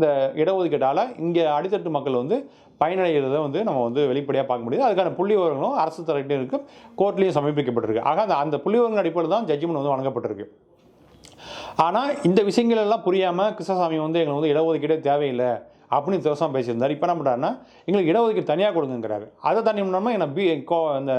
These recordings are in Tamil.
இந்த இடஒதுக்கீட்டால் இங்கே அடித்தட்டு மக்கள் வந்து பயனடைகிறத வந்து நம்ம வந்து வெளிப்படையாக பார்க்க முடியுது. அதுக்கான புள்ளி விவரங்களும் அரசு தரப்பில் இருக்கு கோர்ட்லேயும் சமர்ப்பிக்கப்பட்டிருக்கு. ஆக அந்த அந்த புள்ளி விவரங்கள் அடிப்படையில் தான் ஜட்ஜ்மெண்ட் வந்து வழங்கப்பட்டிருக்கு. ஆனால் இந்த விஷயங்கள் எல்லாம் புரியாமல் கிருஷ்ணசாமி வந்து எங்களுக்கு வந்து இடஒதுக்கீடே தேவையில்லை. அப்படின்னு திவசம் பேசியிருந்தார். இப்போ என்ன பண்ணுறாருன்னா எங்களுக்கு இடஒதுக்கீடு தனியாக கொடுங்கிறாரு அதை தனி பண்ணாமல் என்ன பி கோ அந்த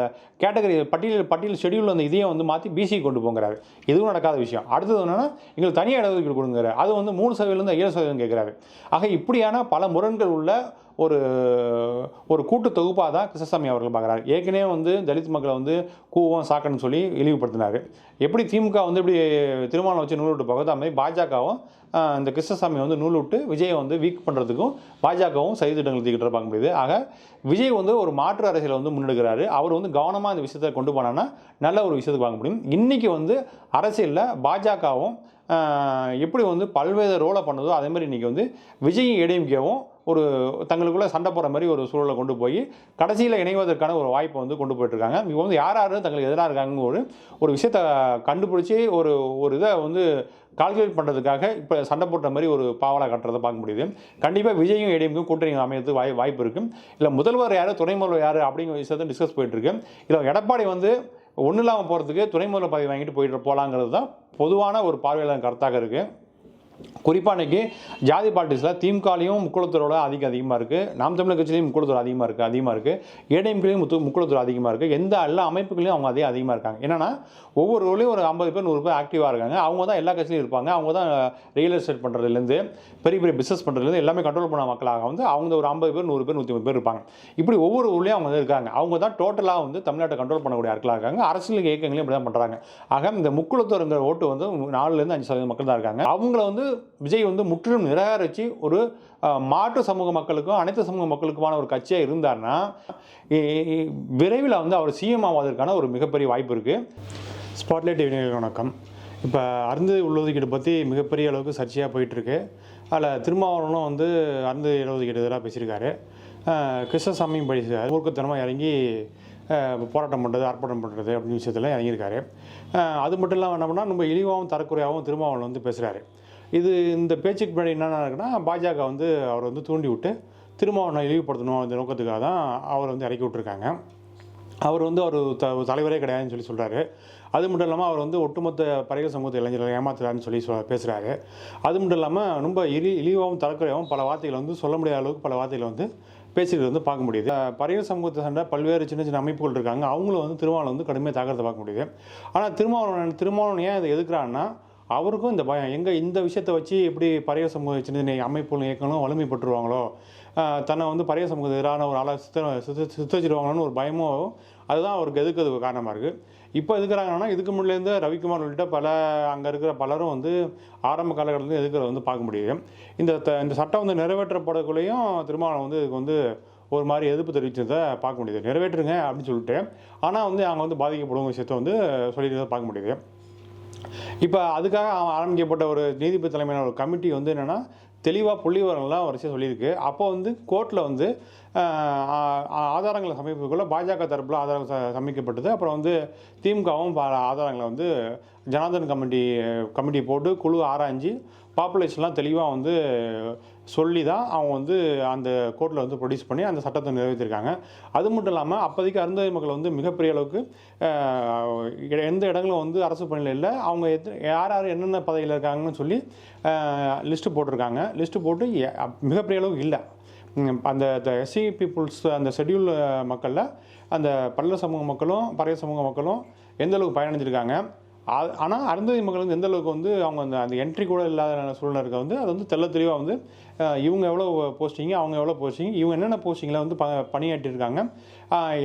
கேட்டகரி பட்டியல் பட்டியல் ஷெடியூல் அந்த இதையும் வந்து மாற்றி பிசி கொண்டு போங்கிறாரு. எதுவும் நடக்காத விஷயம். அடுத்தது என்னென்னா எங்களுக்கு தனியாக இடஒதுக்கீடு கொடுங்கிறாரு. அது வந்து மூணு சதவீதம் ஏழு சதவீதம் கேட்குறாரு ஆக இப்படியான பல முரண்கள் உள்ள ஒரு ஒரு கூட்டு தொகுப்பாக தான் கிருஷ்ணசாமி அவர்கள் பார்க்குறாரு. ஏற்கனவே வந்து தலித் மக்களை வந்து கூவம் சாக்கன்னு சொல்லி இழிவுபடுத்தினார். எப்படி திமுக வந்து இப்படி திருமணம் வச்சு நூல் விட்டு போகிறதோ அது மாதிரி பாஜகவும் இந்த கிருஷ்ணசாமி வந்து நூல் விட்டு விஜயை வந்து வீக் பண்ணுறதுக்கும் பாஜகவும் சரி திட்டங்கள் தூக்கிட்டு முடியுது ஆக விஜய் வந்து ஒரு மாற்று அரசியலை வந்து முன்னெடுக்கிறாரு. அவர் வந்து கவனமாக இந்த விஷயத்தை கொண்டு போனான்னா நல்ல ஒரு விஷயத்துக்கு வாங்க முடியும். இன்றைக்கி வந்து அரசியலில் பாஜகவும் எப்படி வந்து பல்வேறு ரோலை பண்ணுதோ அதே மாதிரி இன்றைக்கி வந்து விஜய் ஏடிஎம்கேவும் ஒரு தங்களுக்குள்ளே சண்டை போகிற மாதிரி ஒரு சூழலை கொண்டு போய் கடைசியில் இணைவதற்கான ஒரு வாய்ப்பை வந்து கொண்டு போயிட்டுருக்காங்க. இவங்க வந்து யார் யார் தங்களுக்கு எதிராக இருக்காங்க ஒரு ஒரு விஷயத்தை கண்டுபிடிச்சி ஒரு ஒரு இதை வந்து கால்குலேட் பண்ணுறதுக்காக இப்போ சண்டை போட்ட மாதிரி ஒரு பாவலா கட்டுறதை பார்க்க முடியுது. கண்டிப்பாக விஜயும் ஏடிஎம்க்கும் கூட்டணி அமையத்துக்கு வாய் வாய்ப்பு இருக்குது இல்லை முதல்வர் யார் துணை முதல்வர் யார் அப்படிங்கிற விஷயத்தை டிஸ்கஸ் போயிட்டுருக்கு இல்லை எடப்பாடி வந்து ஒன்றும் இல்லாமல் போகிறதுக்கு துணை முதல்வர் பதவி வாங்கிட்டு போயிட்டு போகலாங்கிறது தான் பொதுவான ஒரு பார்வையாளர் கருத்தாக இருக்குது குறிப்பாக இன்றைக்கி ஜாதி பார்ட்டிஸில் திமுகலையும் முக்குளத்தூரோட அதிகம் அதிகமாக இருக்குது நாம் தமிழர் கட்சியிலையும் முக்குளத்தூர் அதிகமாக இருக்குது அதிகமாக இருக்குது ஏடிஎம்களையும் முத்து முக்குளத்தூர் அதிகமாக இருக்குது எந்த எல்லா அமைப்புகளையும் அவங்க அதே அதிகமாக இருக்காங்க. என்னென்னா ஒவ்வொரு ஊர்லேயும் ஒரு ஐம்பது பேர் நூறு பேர் ஆக்டிவாக இருக்காங்க. அவங்க தான் எல்லா கட்சியிலையும் இருப்பாங்க. அவங்க தான் ரியல் எஸ்டேட் பண்ணுறதுலேருந்து பெரிய பெரிய பிஸ்னஸ் பண்ணுறதுலேருந்து எல்லாமே கண்ட்ரோல் பண்ண மக்களாக வந்து அவங்க ஒரு ஐம்பது பேர் நூறு பேர் நூற்றி பேர் இருப்பாங்க. இப்படி ஒவ்வொரு ஊர்லேயும் அவங்க வந்து இருக்காங்க. அவங்க தான் டோட்டலாக வந்து தமிழ்நாட்டை கண்ட்ரோல் பண்ணக்கூடிய ஆட்களாக இருக்காங்க. அரசியல் இயக்கங்களையும் இப்படி தான் பண்ணுறாங்க ஆக இந்த முக்குளத்தூருங்கிற ஓட்டு வந்து நாலுலேருந்து அஞ்சு சதவீதம் மக்கள் தான் இருக்காங்க. அவங்கள வந்து விஜய் வந்து முற்றிலும் நிராகரித்து ஒரு மாற்று சமூக மக்களுக்கும் அனைத்து சமூக மக்களுக்குமான ஒரு கட்சியாக இருந்தார்னா விரைவில் வந்து அவர் சிஎம் ஆவதற்கான ஒரு மிகப்பெரிய வாய்ப்பு இருக்குது ஸ்பாட்லைட் இணைய வணக்கம். இப்போ அருந்து உள்ளொதுக்கீடு பற்றி மிகப்பெரிய அளவுக்கு சர்ச்சையாக போயிட்டுருக்கு. அதில் திருமாவளவனும் வந்து அருந்து இடஒதுக்கீடு எதிராக பேசியிருக்காரு. கிருஷ்ணசாமியும் படிச்சார் மூர்க்கத்தனமாக இறங்கி போராட்டம் பண்ணுறது ஆர்ப்பாட்டம் பண்ணுறது அப்படின்னு விஷயத்தில் இறங்கியிருக்காரு. அது மட்டும் இல்லாமல் என்ன பண்ணால் நம்ம இழிவாகவும் தரக்குறையாகவும் திருமாவளவன் வந்து பேசுகிறாரு இது இந்த பேச்சுக்கு பின்னாடி என்னென்ன இருக்குன்னா பாஜக வந்து அவர் வந்து தூண்டி விட்டு திருமாவளவனை இழிவுபடுத்தணும் அந்த நோக்கத்துக்காக தான் அவர் வந்து இறக்கி விட்டுருக்காங்க. அவர் வந்து அவர் த தலைவரே கிடையாதுன்னு சொல்லி சொல்கிறாரு அது மட்டும் இல்லாமல் அவர் வந்து ஒட்டுமொத்த பறைய சமூகத்தை இளைஞர்களை ஏமாத்துறாருன்னு சொல்லி சொ பேசுகிறாரு அது மட்டும் இல்லாமல் ரொம்ப இழி இழிவாகவும் தரக்குறையாகவும் பல வார்த்தைகளை வந்து சொல்ல முடியாத அளவுக்கு பல வார்த்தைகளை வந்து பேசுகிறது வந்து பார்க்க முடியுது. அஹ் பறைய சமூகத்தை சார்ந்த பல்வேறு சின்ன சின்ன அமைப்புகள் இருக்காங்க. அவங்களும் வந்து திருமாவளவன் வந்து கடுமையாக தாக்கிறத பார்க்க முடியுது. ஆனால் திருமாவளவன் திருமாவளவன் ஏன் இதை எதுக்குறான்னா அவருக்கும் இந்த பயம். எங்கே இந்த விஷயத்தை வச்சு எப்படி பறைய சமூக சின்ன சின்ன அமைப்புகளும் இயக்கங்களும் வலிமைப்பட்டுருவாங்களோ? தன்னை வந்து பறைய சமூகத்துக்கு எதிரான ஒரு ஆளாக சுத்த சித்த ஒரு பயமும் அதுதான் அவருக்கு எதுக்கிறதுக்கு காரணமாக இருக்குது இப்போ எதுக்குறாங்கன்னா இதுக்கு முன்னிலேருந்து ரவிக்குமார் உள்ளிட்ட பல அங்கே இருக்கிற பலரும் வந்து ஆரம்ப காலகட்டத்தில் எதுக்கிறத வந்து பார்க்க முடியுது இந்த த- இந்த சட்டம் வந்து நிறைவேற்றப்படக்குள்ளேயும் திருமாவளம் வந்து இதுக்கு வந்து ஒரு மாதிரி எதிர்ப்பு தெரிவித்ததை பார்க்க முடியுது. நிறைவேற்றுங்க அப்படின்னு சொல்லிட்டு. ஆனால் வந்து அங்கே வந்து பாதிக்கப்படும் விஷயத்தை வந்து சொல்லிட்டு பார்க்க முடியுது. இப்போ அதுக்காக அவன் ஆரம்பிக்கப்பட்ட ஒரு நீதிபதி தலைமையான ஒரு கமிட்டி வந்து என்னென்னா தெளிவாக புள்ளிவரங்கள்லாம் வரிசையாக சொல்லியிருக்கு. அப்போ வந்து கோர்ட்டில் வந்து ஆதாரங்களை சமைப்பதுக்குள்ளே பாஜக தரப்பில் ஆதாரம் சமைக்கப்பட்டது அப்புறம் வந்து திமுகவும் பல ஆதாரங்களை வந்து ஜனார்தன் கமிட்டி கமிட்டி போட்டு குழு ஆராய்ஞ்சு பாப்புலேஷன்லாம் தெளிவாக வந்து சொல்லி தான் அவங்க வந்து அந்த கோர்ட்டில் வந்து ப்ரொடியூஸ் பண்ணி அந்த சட்டத்தை நிறைவேற்றிருக்காங்க. அது மட்டும் இல்லாமல் அப்போதைக்கு அருந்ததி மக்கள் வந்து மிகப்பெரிய அளவுக்கு எந்த இடங்களும் வந்து அரசு பணியில் இல்லை. அவங்க எத் யார் யார் என்னென்ன பதவியில் இருக்காங்கன்னு சொல்லி லிஸ்ட்டு போட்டிருக்காங்க. லிஸ்ட்டு போட்டு மிகப்பெரிய அளவுக்கு இல்லை. அந்த எஸ்சி பீப்புள்ஸ் அந்த ஷெட்யூல் மக்களில் அந்த பல்ல சமூக மக்களும் பறைய சமூக மக்களும் எந்த அளவுக்கு பயனடைஞ்சிருக்காங்க. ஆனால் அருந்ததி மக்கள் வந்து எந்த அளவுக்கு வந்து அவங்க அந்த அந்த என்ட்ரி கூட இல்லாத சூழ்நிலை இருக்க வந்து அது வந்து தெள்ள தெளிவாக வந்து இவங்க எவ்வளோ போஸ்டிங்கு அவங்க எவ்வளோ போஸ்டிங் இவங்க என்னென்ன போஸ்டிங்கில் வந்து ப பணியாற்றிருக்காங்க?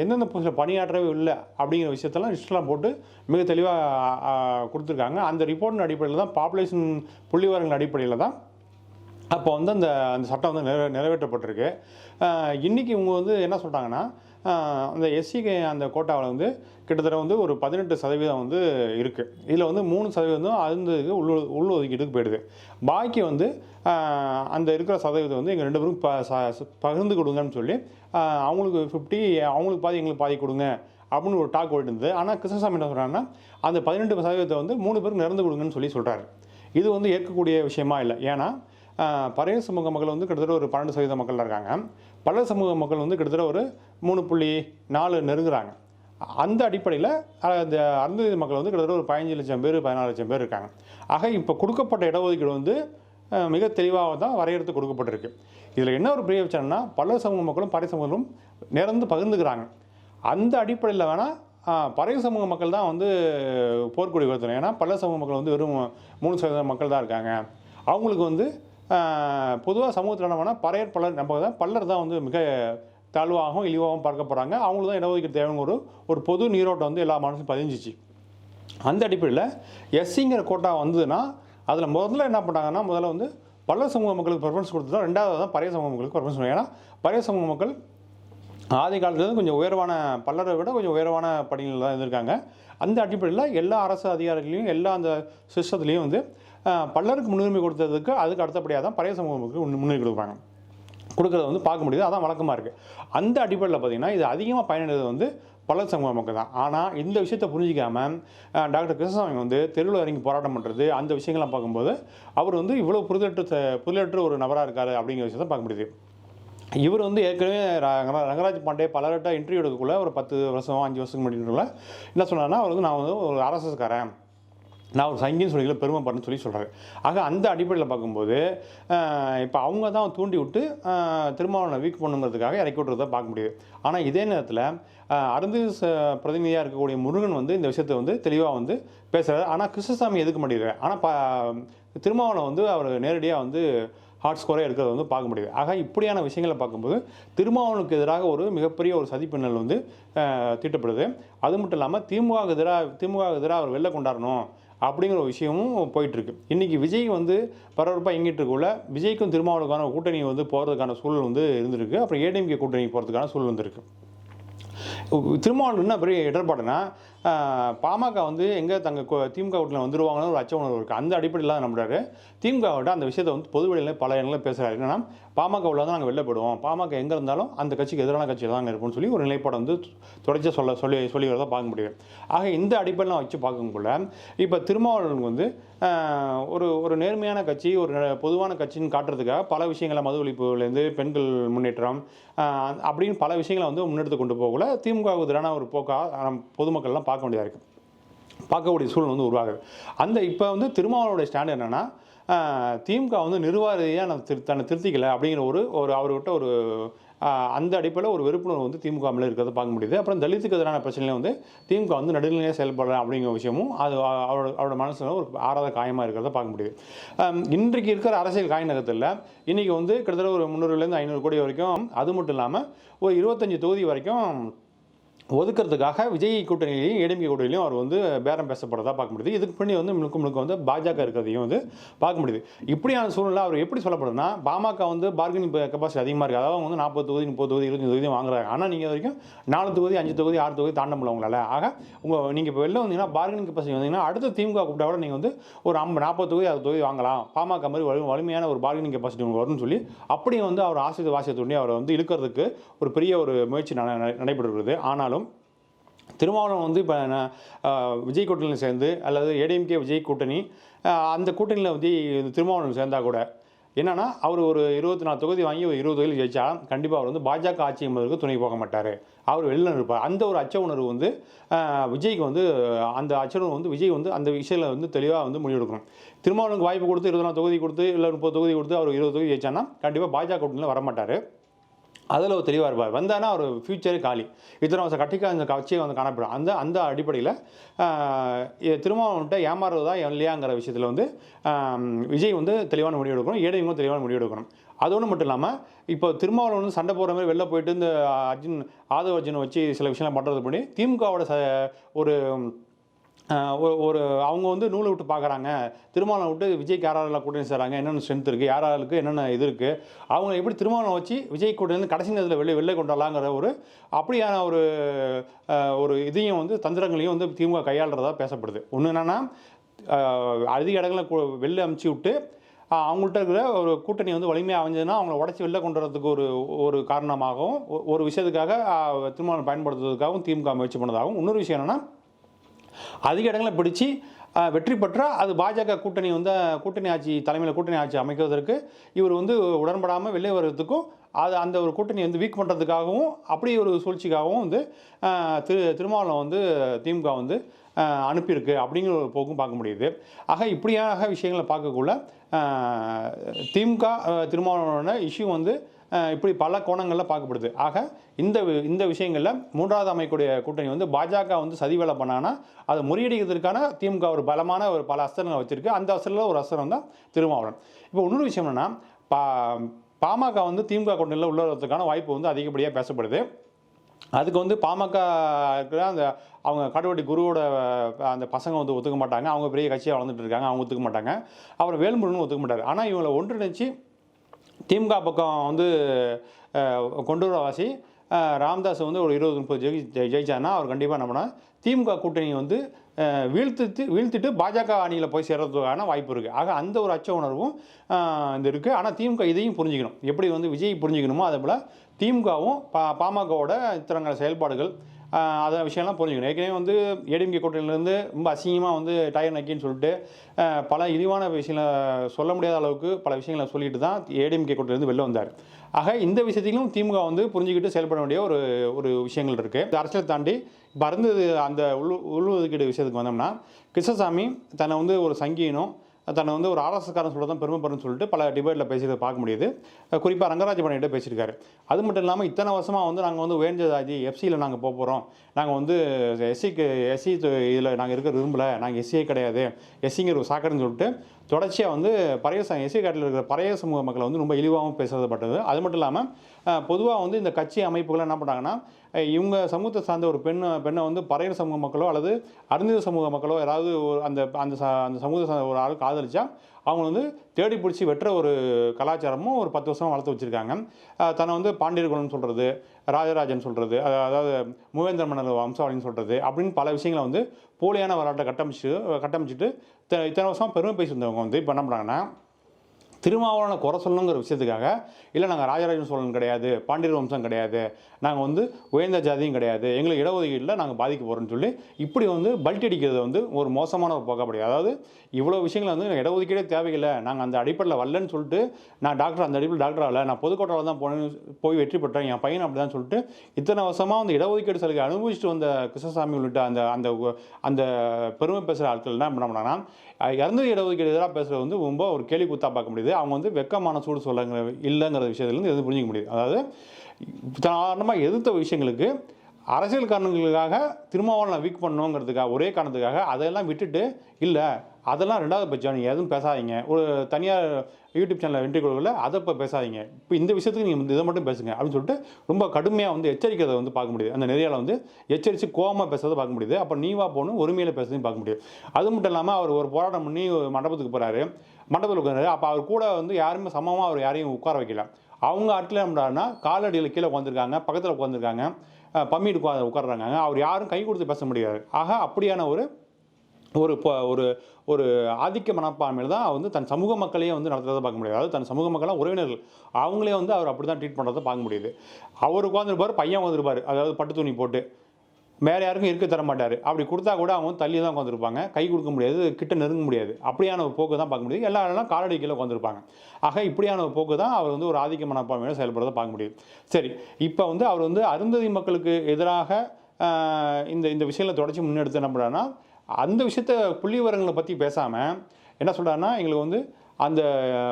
எந்தெந்த போஸ்ட்டில் பணியாற்றவே இல்லை அப்படிங்கிற விஷயத்தெல்லாம் லிஸ்ட்லாம் போட்டு மிக தெளிவாக கொடுத்துருக்காங்க. அந்த ரிப்போர்ட்டின் அடிப்படையில் தான் பாப்புலேஷன் புள்ளிவரங்கள் அடிப்படையில் தான் அப்போ வந்து அந்த அந்த சட்டம் வந்து நிறைவே நிறைவேற்றப்பட்டிருக்கு. இன்றைக்கி இன்னைக்கு இவங்க வந்து என்ன சொல்கிறாங்கன்னா அந்த எஸ்சிகே அந்த கோட்டாவில் வந்து கிட்டத்தட்ட வந்து ஒரு பதினெட்டு சதவீதம் வந்து இருக்குது இதில் வந்து மூணு சதவீதம் அருந்ததுக்கு உள் உள் ஒதுக்கீட்டுக்கு போயிடுது. பாக்கி வந்து அந்த இருக்கிற சதவீதம் வந்து எங்கள் ரெண்டு பேரும் ப ச- பகிர்ந்து கொடுங்கன்னு சொல்லி அவங்களுக்கு ஃபிஃப்டி அவங்களுக்கு பாதி எங்களுக்கு பாதி கொடுங்க அப்படின்னு ஒரு டாக் ஓடிட்டு இருந்தது ஆனால் கிருஷ்ணசாமி என்ன சொல்கிறாங்கன்னா அந்த பதினெட்டு சதவீதத்தை வந்து மூணு பேருக்கு நிறந்து கொடுங்கன்னு சொல்லி சொல்கிறாரு இது வந்து ஏற்கக்கூடிய விஷயமா இல்லை. ஏன்னா பழைய பறைய சமூக மக்கள் வந்து கிட்டத்தட்ட ஒரு பன்னெண்டு சதவீத மக்கள் இருக்காங்க. பழைய சமூக மக்கள் வந்து கிட்டத்தட்ட ஒரு மூணு புள்ளி நாலு நெருங்குறாங்க. அந்த அடிப்படையில் அந்த அருந்ததி மக்கள் வந்து கிட்டத்தட்ட ஒரு பதினஞ்சு லட்சம் பேர் பதினாலு லட்சம் பேர் இருக்காங்க. ஆக இப்போ கொடுக்கப்பட்ட இடஒதுக்கீடு வந்து மிக தெளிவாக தான் வரையறுத்து கொடுக்கப்பட்டிருக்கு. இதில் என்ன ஒரு பெரிய விஷயம்னா பல சமூக மக்களும் பறை சமூகங்களும் நிறந்து பகிர்ந்துக்கிறாங்க. அந்த அடிப்படையில் வேணால் பறைய சமூக மக்கள் தான் வந்து போர்க்கொடி உயர்த்தணும். ஏன்னா பல சமூக மக்கள் வந்து வெறும் மூணு சதவீதம் மக்கள் தான் இருக்காங்க. அவங்களுக்கு வந்து பொதுவாக சமூகத்தில் என்ன பண்ணால் பறையர் பலர் நம்ம தான் பல்லர் தான் வந்து மிக தாழ்வாகவும் இழிவாகவும் பார்க்க போகிறாங்க அவங்களுக்கு தான் இடஒதுக்கீடு தேவைன்னு ஒரு ஒரு பொது நீரோட்டம் வந்து எல்லா மனசும் பதிஞ்சிச்சு. அந்த அடிப்படையில் எஸ்சிங்கிற கோட்டா வந்ததுன்னா அதில் முதல்ல என்ன பண்ணாங்கன்னா முதல்ல வந்து பல சமூக மக்களுக்கு ப்ரிஃபரன்ஸ் கொடுத்துட்டோம் ரெண்டாவது தான் பழைய சமூக மக்களுக்கு ப்ரிஃபரன்ஸ் ஏன்னா பழைய சமூக மக்கள் ஆதி காலத்துலேருந்து கொஞ்சம் உயர்வான பல்லரை விட கொஞ்சம் உயர்வான பணிகளில் தான் இருந்திருக்காங்க. அந்த அடிப்படையில் எல்லா அரசு அதிகாரிகளையும் எல்லா அந்த சிஸ்டத்துலேயும் வந்து பல்லருக்கு முன்னுரிமை கொடுத்ததுக்கு அதுக்கு அடுத்தபடியாக தான் பழைய சமூகமுக்கு முன்னுரிமை கொடுப்பாங்க. கொடுக்குறத வந்து பார்க்க முடியுது. அதான் வழக்கமாக இருக்குது அந்த அடிப்படையில் பார்த்தீங்கன்னா இது அதிகமாக பயனடைறது வந்து பல சமூக மக்கள் தான். ஆனால் இந்த விஷயத்தை புரிஞ்சிக்காமல் டாக்டர் கிருஷ்ணசாமி வந்து தெருவில் இறங்கி போராட்டம் பண்ணுறது அந்த விஷயங்கள்லாம் பார்க்கும்போது அவர் வந்து இவ்வளோ புரிதற்ற புரிதற்ற ஒரு நபராக இருக்கார் அப்படிங்கிற விஷயத்தை பார்க்க முடியுது. இவர் வந்து ஏற்கனவே ரங்க- ரங்கராஜ் பாண்டே பலர்கிட்ட இன்டர்வியூ எடுக்கக்குள்ள ஒரு பத்து வருஷம் அஞ்சு வருஷத்துக்கு முன்னாடி என்ன சொன்னார்னா அவர் வந்து நான் வந்து ஒரு ஆர்எஸ்எஸ்காரன் நான் ஒரு சங்கின்னு சொல்லிக்கல பெருமைப்படுறேன்னு சொல்லி சொல்கிறாரு ஆக அந்த அடிப்படையில் பார்க்கும்போது இப்போ அவங்க தான் தூண்டி விட்டு திருமாவளவனை வீக் பண்ணுங்கிறதுக்காக இறக்கி விட்றத பார்க்க முடியுது. ஆனால் இதே நேரத்தில் அருந்து பிரதிநிதியாக இருக்கக்கூடிய முருகன் வந்து இந்த விஷயத்தை வந்து தெளிவாக வந்து பேசுகிறாரு ஆனால் கிருஷ்ணசாமி எதுக்க மாட்டேங்கிறாரு ஆனால் ப திருமாவளவன் வந்து அவர் நேரடியாக வந்து ஹாட் ஸ்கோரே இருக்கிறத வந்து பார்க்க முடியுது. ஆக இப்படியான விஷயங்களை பார்க்கும்போது திருமாவளவனுக்கு எதிராக ஒரு மிகப்பெரிய ஒரு சதிப்பின்னல் வந்து தீட்டப்படுது. அது மட்டும் இல்லாமல் திமுக எதிராக திமுக எதிராக அவர் வெளில கொண்டாடணும். அப்படிங்கிற ஒரு விஷயமும் போயிட்டுருக்கு. இன்றைக்கி விஜய் வந்து பரபரப்பாக இயங்கிட்டு இருக்கக்குள்ள விஜய்க்கும் திருமாவளவுக்கான கூட்டணி வந்து போகிறதுக்கான சூழல் வந்து இருந்திருக்கு. அப்புறம் ஏடிஎம்கே கூட்டணி போகிறதுக்கான சூழல் வந்திருக்கு. திருமாவளவன் என்ன பெரிய இடர்பாடுனா பாமக வந்து எங்கே தங்க திமுக வீட்டில் வந்துடுவாங்கன்னு ஒரு அச்ச உணர்வு இருக்குது அந்த அடிப்படையில் தான் நம்புறாரு திமுக விட அந்த விஷயத்தை வந்து பொது வெளியில் பல இடங்களில் பேசுகிறாரு என்னன்னா பாமக உள்ள தான் நாங்கள் வெளில போடுவோம் பாமக எங்கே இருந்தாலும் அந்த கட்சிக்கு எதிரான கட்சியில் தான் இருப்போம்னு சொல்லி ஒரு நிலைப்பாடு வந்து தொடர்ச்சியாக சொல்ல சொல்லி சொல்லி வரதான் பார்க்க முடியும். ஆக இந்த அடிப்படையில் வச்சு பார்க்கக்குள்ள இப்போ திருமாவளவன் வந்து ஒரு ஒரு நேர்மையான கட்சி ஒரு பொதுவான கட்சின்னு காட்டுறதுக்காக பல விஷயங்களை மது ஒழிப்புலேருந்து பெண்கள் முன்னேற்றம் அப்படின்னு பல விஷயங்களை வந்து முன்னெடுத்து கொண்டு போகல திமுக எதிரான ஒரு போக்காக பொதுமக்கள்லாம் பார்க்க வேண்டியதாக இருக்குது பார்க்கக்கூடிய சூழல் வந்து உருவாகுது. அந்த இப்போ வந்து திருமாவளவோட ஸ்டாண்ட் என்னென்னா திமுக வந்து நிர்வாகியாக நான் திரு தன்னை திருத்திக்கலை அப்படிங்கிற ஒரு ஒரு அவர்கிட்ட ஒரு அந்த அடிப்படையில் ஒரு வெறுப்புணர்வு வந்து திமுக மேலே இருக்கிறத பார்க்க முடியுது. அப்புறம் தலித்துக்கு எதிரான பிரச்சனையில் வந்து திமுக வந்து நடுநிலையாக செயல்படுறேன் அப்படிங்கிற விஷயமும் அது அவரோட அவரோட மனசில் ஒரு ஆறாத காயமாக இருக்கிறத பார்க்க முடியுது. இன்றைக்கு இருக்கிற அரசியல் காய்நகத்தில் இன்றைக்கி வந்து கிட்டத்தட்ட ஒரு முந்நூறுலேருந்து ஐநூறு கோடி வரைக்கும் அது மட்டும் இல்லாமல் ஒரு இருபத்தஞ்சி தொகுதி வரைக்கும் ஒதுக்கிறதுக்காக விஜய் கூட்டணியிலையும் ஏடிஎம்கே கூட்டணியிலையும் அவர் வந்து பேரம் பேசப்படுறதா பார்க்க முடியுது. இதுக்கு பண்ணி வந்து முழுக்க முழுக்க வந்து பாஜக இருக்கிறதையும் வந்து பார்க்க முடியுது. இப்படியான சூழ்நிலை அவர் எப்படி சொல்லப்படுதுன்னா பாமக வந்து பார்கனிங் கெப்பாசிட்டி அதிகமாக இருக்குது அதாவது அவங்க வந்து நாற்பது தொகுதி முப்பது தொகுதி இருபத்தஞ்சு தொகுதி வாங்குறாங்க. ஆனால் நீங்கள் வரைக்கும் நாலு தொகுதி அஞ்சு தொகுதி ஆறு தொகுதி தாண்ட முடியல உங்களால். ஆக உங்கள் நீங்கள் இப்போ வெளில வந்தீங்கன்னா பார்கனிங் கெப்பாசிட்டி வந்தீங்கன்னா அடுத்த திமுக கூப்பிட்டா கூட நீங்கள் வந்து ஒரு ஐம்பது நாற்பது தொகுதி அது தொகுதி வாங்கலாம். பாமக மாதிரி வலு வலிமையான ஒரு பார்கனிங் கெப்பாசிட்டி உங்களுக்கு வரும்னு சொல்லி அப்படியே வந்து அவர் ஆசிரியர் வாசியத்தோடய அவரை வந்து இழுக்கிறதுக்கு ஒரு பெரிய ஒரு முயற்சி நட- நட- நடைபெறுகிறது ஆனாலும் திருமாவளவன் வந்து இப்போ விஜய் கூட்டணியில் சேர்ந்து அல்லது ஏடிஎம்கே விஜய் கூட்டணி அந்த கூட்டணியில் வந்து திருமாவளவன் சேர்ந்தா கூட என்னென்னா அவர் ஒரு இருபத்தி நாலு தொகுதி வாங்கி ஒரு இருபது தொகுதி ஜெயிச்சா கண்டிப்பாக அவர் வந்து பாஜக ஆட்சி என்பதற்கு துணை போக மாட்டார். அவர் வெளியில் இருப்பார். அந்த ஒரு அச்ச உணர்வு வந்து விஜய்க்கு வந்து அந்த அச்ச உணர்வு வந்து விஜய் வந்து அந்த விஷயத்தில் வந்து தெளிவாக வந்து முடிவெடுக்கணும் திருமாவளவனுக்கு வாய்ப்பு கொடுத்து இருபத்தி நாலு தொகுதி கொடுத்து இல்லை முப்பது தொகுதி கொடுத்து அவர் இருபது தொகுதி ஜெயிச்சான்னா கண்டிப்பாக பாஜக கூட்டணியில் வரமாட்டார். அதில் ஒரு தெளிவாக இருப்பார். வந்தானா ஒரு ஃபியூச்சரே காலி. இத்தனை வருஷம் கட்டிக்க அந்த கட்சியை வந்து காணப்படும். அந்த அந்த அடிப்படையில் திருமாவளவன்ட்ட ஏமாறுவதா இல்லையாங்கிற விஷயத்தில் வந்து விஜய் வந்து தெளிவான முடிவு எடுக்கணும். ஏடையும் தெளிவான முடிவு எடுக்கணும். அதோடு மட்டும் இல்லாமல் இப்போ திருமாவளவன் வந்து சண்டை போடுற மாதிரி வெளில போயிட்டு இந்த அர்ஜுன் ஆதவ அர்ஜுனை வச்சு சில விஷயம்லாம் பண்ணுறது பண்ணி திமுகவோட ச ஒரு ஒரு- ஒரு அவங்க வந்து நூலை விட்டு பார்க்குறாங்க. திருமாவளவன் விட்டு விஜய் யாரெல்லாம் கூட்டணி செய்கிறாங்க என்னென்ன ஸ்ட்ரென்த் இருக்குது யாராருக்கு என்னென்ன இது இருக்குது அவங்க எப்படி திருமாவளவன் வச்சு விஜய் கூட்டணி கடைசி நேரத்தில் வெளியே வெளியே கொண்டாடலாங்கிற ஒரு அப்படியான ஒரு ஒரு இதையும் வந்து தந்திரங்களையும் வந்து திமுக கையாளுறதா பேசப்படுது. ஒன்று என்னென்னா அதிக இடங்களில் வெளில அமுச்சு விட்டு அவங்கள்ட்ட இருக்கிற ஒரு கூட்டணி வந்து வலிமையாக அமைஞ்சதுன்னா அவங்கள உடச்சி வெளில கொண்டு வரதுக்கு ஒரு ஒரு காரணமாகவும் ஒரு விஷயத்துக்காக திருமணம் பயன்படுத்துவதற்காகவும் திமுக முயற்சி பண்ணதாகவும் இன்னொரு விஷயம் என்னென்னா அதிக இடங்களை பிடிச்சி வெற்றி பெற்றால் அது பாஜக கூட்டணி வந்து கூட்டணி ஆட்சி தலைமையில் கூட்டணி ஆட்சி அமைக்கிறதுக்கு இவர் வந்து உடன்படாமல் வெளியே வர்றதுக்கும் அது அந்த ஒரு கூட்டணி வந்து வீக் பண்ணுறதுக்காகவும் அப்படி ஒரு சூழ்ச்சிக்காகவும் வந்து திரு திருமாவளம் வந்து திமுக வந்து அனுப்பியிருக்கு அப்படிங்கிற ஒரு போக்கும் பார்க்க முடியுது. ஆக இப்படியாக விஷயங்களை பார்க்கக்குள்ள திமுக திருமாவளவனோட இஷ்யூ வந்து இப்படி பல கோணங்களில் பார்க்கப்படுது. ஆக இந்த வி- இந்த விஷயங்களில் மூன்றாவது அமைக்கூடிய கூட்டணி வந்து பாஜக வந்து சதி வேலை பண்ணாங்கன்னா அதை முறியடிக்கிறதுக்கான திமுக ஒரு பலமான ஒரு பல அஸ்திரங்களை வச்சுருக்கு. அந்த அஸ்திரத்தில் ஒரு அஸ்திரம் தான் திருமாவளவன். இப்போ இன்னொரு விஷயம் என்னென்னா பா பாமக வந்து திமுக கூட்டணியில் உள்ள வரதுக்கான வாய்ப்பு வந்து அதிகப்படியாக பேசப்படுது. அதுக்கு வந்து பாமக இருக்கிற அந்த அவங்க கடவுட்டி குருவோட அந்த பசங்க வந்து ஒத்துக்க மாட்டாங்க. அவங்க பெரிய கட்சியாக வளர்ந்துட்டு இருக்காங்க. அவங்க ஒத்துக்க மாட்டாங்க. அப்புறம் வேல்முருகன் ஒத்துக்க மாட்டார். ஆனால் இவங்களை ஒன்றிணைச்சு திமுக பக்கம் வந்து அஹ், கொண்டு வாசி வந்து ஒரு இருபது முப்பது ஜெயி ஜெயிச்சாருன்னா அவர் கண்டிப்பாக நம்மனா திமுக கூட்டணி வந்து வீழ்த்துட்டு வீழ்த்திட்டு பாஜக அணியில் போய் சேர்றதுக்கான வாய்ப்பு இருக்குது ஆக அந்த ஒரு அச்ச உணர்வும் இது இருக்குது ஆனால் திமுக இதையும் புரிஞ்சுக்கணும். எப்படி வந்து விஜய் புரிஞ்சுக்கணுமோ அதே போல் திமுகவும் பா பாமகவோட இத்தரங்கள் செயல்பாடுகள் அதை விஷயம்லாம் புரிஞ்சுக்கணும். ஏற்கனவே வந்து ஏடிஎம்கே கூட்டணியிலேருந்து ரொம்ப அசிங்கமாக வந்து டயர் நக்கின்னு சொல்லிட்டு பல இழிவான விஷயங்களை சொல்ல முடியாத அளவுக்கு பல விஷயங்களை சொல்லிட்டு தான் ஏடிஎம்கே கூட்டணியிலேருந்து வெளில வந்தார். ஆக இந்த விஷயத்திலும் திமுக வந்து புரிஞ்சுக்கிட்டு செயல்பட வேண்டிய ஒரு ஒரு விஷயங்கள் இருக்குது இந்த அரசியல் தாண்டி பறந்தது அந்த உள் உள்ஒதுக்கீடு விஷயத்துக்கு வந்தோம்னா கிருஷ்ணசாமி தன்னை வந்து ஒரு சங்கீனம் தன்னை வந்து ஒரு ஆர்எஸ்எஸ்காரன் சொல்ல தான் பெருமைப்படுன்னு சொல்லிட்டு பல டிபேட்டில் பேசியதை பார்க்க முடியுது. குறிப்பாக ரங்கராஜ பண்ணிட்டு பேசியிருக்காரு. அது மட்டும் இல்லாமல் இத்தனை வருஷமாக வந்து நாங்கள் வந்து உயர்ந்ததாஜி எஃப்சியில் நாங்கள் போக போகிறோம் நாங்கள் வந்து எஸ்சிக்கு எஸ்சி இதில் நாங்கள் இருக்கிற விரும்பலை. நாங்கள் எஸ்சியே கிடையாது. எஸ்சிங்கிற ஒரு சாக்கடைன்னு சொல்லிட்டு தொடர்ச்சியாக வந்து பழைய எஸ்சி காட்டில் இருக்கிற பழைய சமூக மக்களை வந்து ரொம்ப இழிவாகவும் பேசுறதுப்பட்டது அது மட்டும் இல்லாமல் பொதுவாக வந்து இந்த கட்சி அமைப்புகள் என்ன பண்ணுறாங்கன்னா இவங்க சமூகத்தை சார்ந்த ஒரு பெண்ணை பெண்ணை வந்து பறையர் சமூக மக்களோ அல்லது அருந்தித சமூக மக்களோ யாராவது ஒரு அந்த அந்த அந்த சமூகத்தை சார்ந்த ஒரு ஆளுக்கு ஆதரிச்சா அவங்க வந்து தேடி பிடிச்சி வெட்டுற ஒரு கலாச்சாரமும் ஒரு பத்து வருஷமாக வளர்த்து வச்சுருக்காங்க. தன்னை வந்து பாண்டியர் குலம்னு சொல்கிறது ராஜராஜன் சொல்கிறது அதாவது மூவேந்திர மன்னர் வம்சாவளின்னு சொல்கிறது அப்படின்னு பல விஷயங்களை வந்து போலியான வரலாற்றை கட்டமைச்சு கட்டமைச்சிட்டு இத்தனை வருஷம் பெருமை பேசியிருந்தவங்க வந்து இப்போ என்ன பண்ணுறாங்கன்னா திருமாவளவனை குறை சொல்லணுங்கிற விஷயத்துக்காக இல்லை நாங்கள் ராஜராஜன் சோழன் கிடையாது பாண்டியர் வம்சம் கிடையாது நாங்கள் வந்து உயர்ந்த ஜாதியும் கிடையாது. எங்களுக்கு இடஒதுக்கீட்டில் நாங்கள் பாதிக்க போகிறோம்னு சொல்லி இப்படி வந்து பல்ட் அடிக்கிறது வந்து ஒரு மோசமான ஒரு போக்கப்படி அதாவது இவ்வளோ விஷயங்கள் வந்து இடஒதுக்கீடே தேவையில்லை. நாங்கள் அந்த அடிப்படையில் வரலன்னு சொல்லிட்டு நான் டாக்டர் அந்த அடிப்படையில் டாக்டர் ஆகல. நான் பொதுக்கோட்டையில் தான் போனேன் போய் வெற்றி பெற்றேன். என் பையன் அப்படி தான் சொல்லிட்டு இத்தனை வருஷமாக வந்து இடஒதுக்கீடு சலுகை அனுபவிச்சுட்டு வந்த கிருஷ்ணசாமி உள்ளிட்ட அந்த அந்த அந்த பெருமை பேசுகிற ஆட்கள் என்ன பண்ண பண்ணாங்கன்னா இறந்த இடஒதுக்கீடு எதிராக பேசுகிறது வந்து ரொம்ப ஒரு கேள்வி குத்தா பார்க்க முடியுது. அவங்க வந்து வெக்கமான சூடு சொல்லுங்கிற இல்லைங்கிற விஷயத்துலேருந்து எதுவும் புரிஞ்சிக்க முடியுது. அதாவது சாதாரணமாக எதிர்த்த விஷயங்களுக்கு அரசியல் காரணங்களுக்காக திருமாவளவனை வீக் பண்ணணுங்கிறதுக்காக ஒரே காரணத்துக்காக அதையெல்லாம் விட்டுட்டு இல்லை அதெல்லாம் ரெண்டாவது பட்சம். நீங்கள் எதுவும் பேசாதீங்க. ஒரு தனியார் யூடியூப் சேனலில் வெற்றி கொடுக்கல அதை இப்போ பேசாதீங்க. இப்போ இந்த விஷயத்துக்கு நீங்கள் இதை மட்டும் பேசுங்க அப்படின்னு சொல்லிட்டு ரொம்ப கடுமையாக வந்து எச்சரிக்கிறதை வந்து பார்க்க முடியுது. அந்த நிறையால வந்து எச்சரித்து கோவமாக பேசுறதை பார்க்க முடியுது. அப்போ நீவா போகணும் ஒருமையில் பேசுறதையும் பார்க்க முடியுது. அது மட்டும் இல்லாமல் அவர் ஒரு போராட்டம் பண்ணி மண்டபத்துக்கு போகிறாரு மண்டபத்தில் உட்காந்து அப்போ அவர் கூட வந்து யாருமே சமமாக அவர் யாரையும் உட்கார வைக்கல. அவங்க ஆட்கள் என்ன காலடியில் கீழே உட்காந்துருக்காங்க பக்கத்தில் உட்காந்துருக்காங்க பம்மிட்டு உட்கா உட்காடுறாங்க அவர் யாரும் கை கொடுத்து பேச முடியாது. ஆக அப்படியான ஒரு ஒரு ஒரு ஒரு ஆதிக்க மனப்பான்மையில் தான் வந்து தன் சமூக மக்களையே வந்து நடத்துறதை பார்க்க முடியாது. அதாவது தன் சமூக மக்களாக உறவினர்கள். அவங்களே வந்து அவர் அப்படி தான் ட்ரீட் பண்ணுறதை பார்க்க முடியுது. அவர் உட்காந்துருப்பார் பையன் உட்காந்துருப்பார் அதாவது பட்டு துணி போட்டு. வேறு யாருக்கும் இருக்க தர மாட்டார் அப்படி கொடுத்தா கூட அவங்க தள்ளி தான் உட்காந்துருப்பாங்க கை கொடுக்க முடியாது கிட்ட நெருங்க முடியாது. அப்படியான ஒரு போக்கு தான் பார்க்க முடியாது. எல்லா எல்லாம் காலடி கீழே உட்காந்துருப்பாங்க ஆக இப்படியான ஒரு போக்கு தான் அவர் வந்து ஒரு ஆதிக்க மனப்பான்மையோட செயல்படுறத பார்க்க முடியுது. சரி இப்போ வந்து அவர் வந்து அருந்ததி மக்களுக்கு எதிராக இந்த இந்த விஷயங்களை தொடர்ச்சி முன்னெடுத்து என்ன பண்ணுறாருன்னா அந்த விஷயத்த புள்ளி விவரங்களை பற்றி பேசாமல் என்ன சொல்கிறாருன்னா எங்களுக்கு வந்து அந்த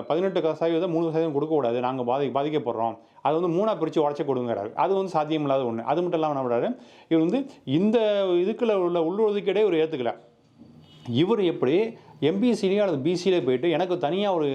பதினெட்டு சதவீதம் மூணு சதவீதம் கொடுக்கக்கூடாது. நாங்கள் பாதி பாதிக்கப்படுறோம். அது வந்து மூணாக பிரித்து உடச்சி கொடுங்கிறாரு. அது வந்து சாத்தியமில்லாத ஒன்று அது மட்டும் இல்லாமல் என்ன பண்ணுறாரு இவர் வந்து இந்த இதுக்குள்ள உள்ள உள்ளொதுக்கீடே இவர் ஏற்றுக்கல இவர் எப்படி எம்பிசிலேயோ அல்லது பிசியிலே போயிட்டு எனக்கு தனியாக ஒரு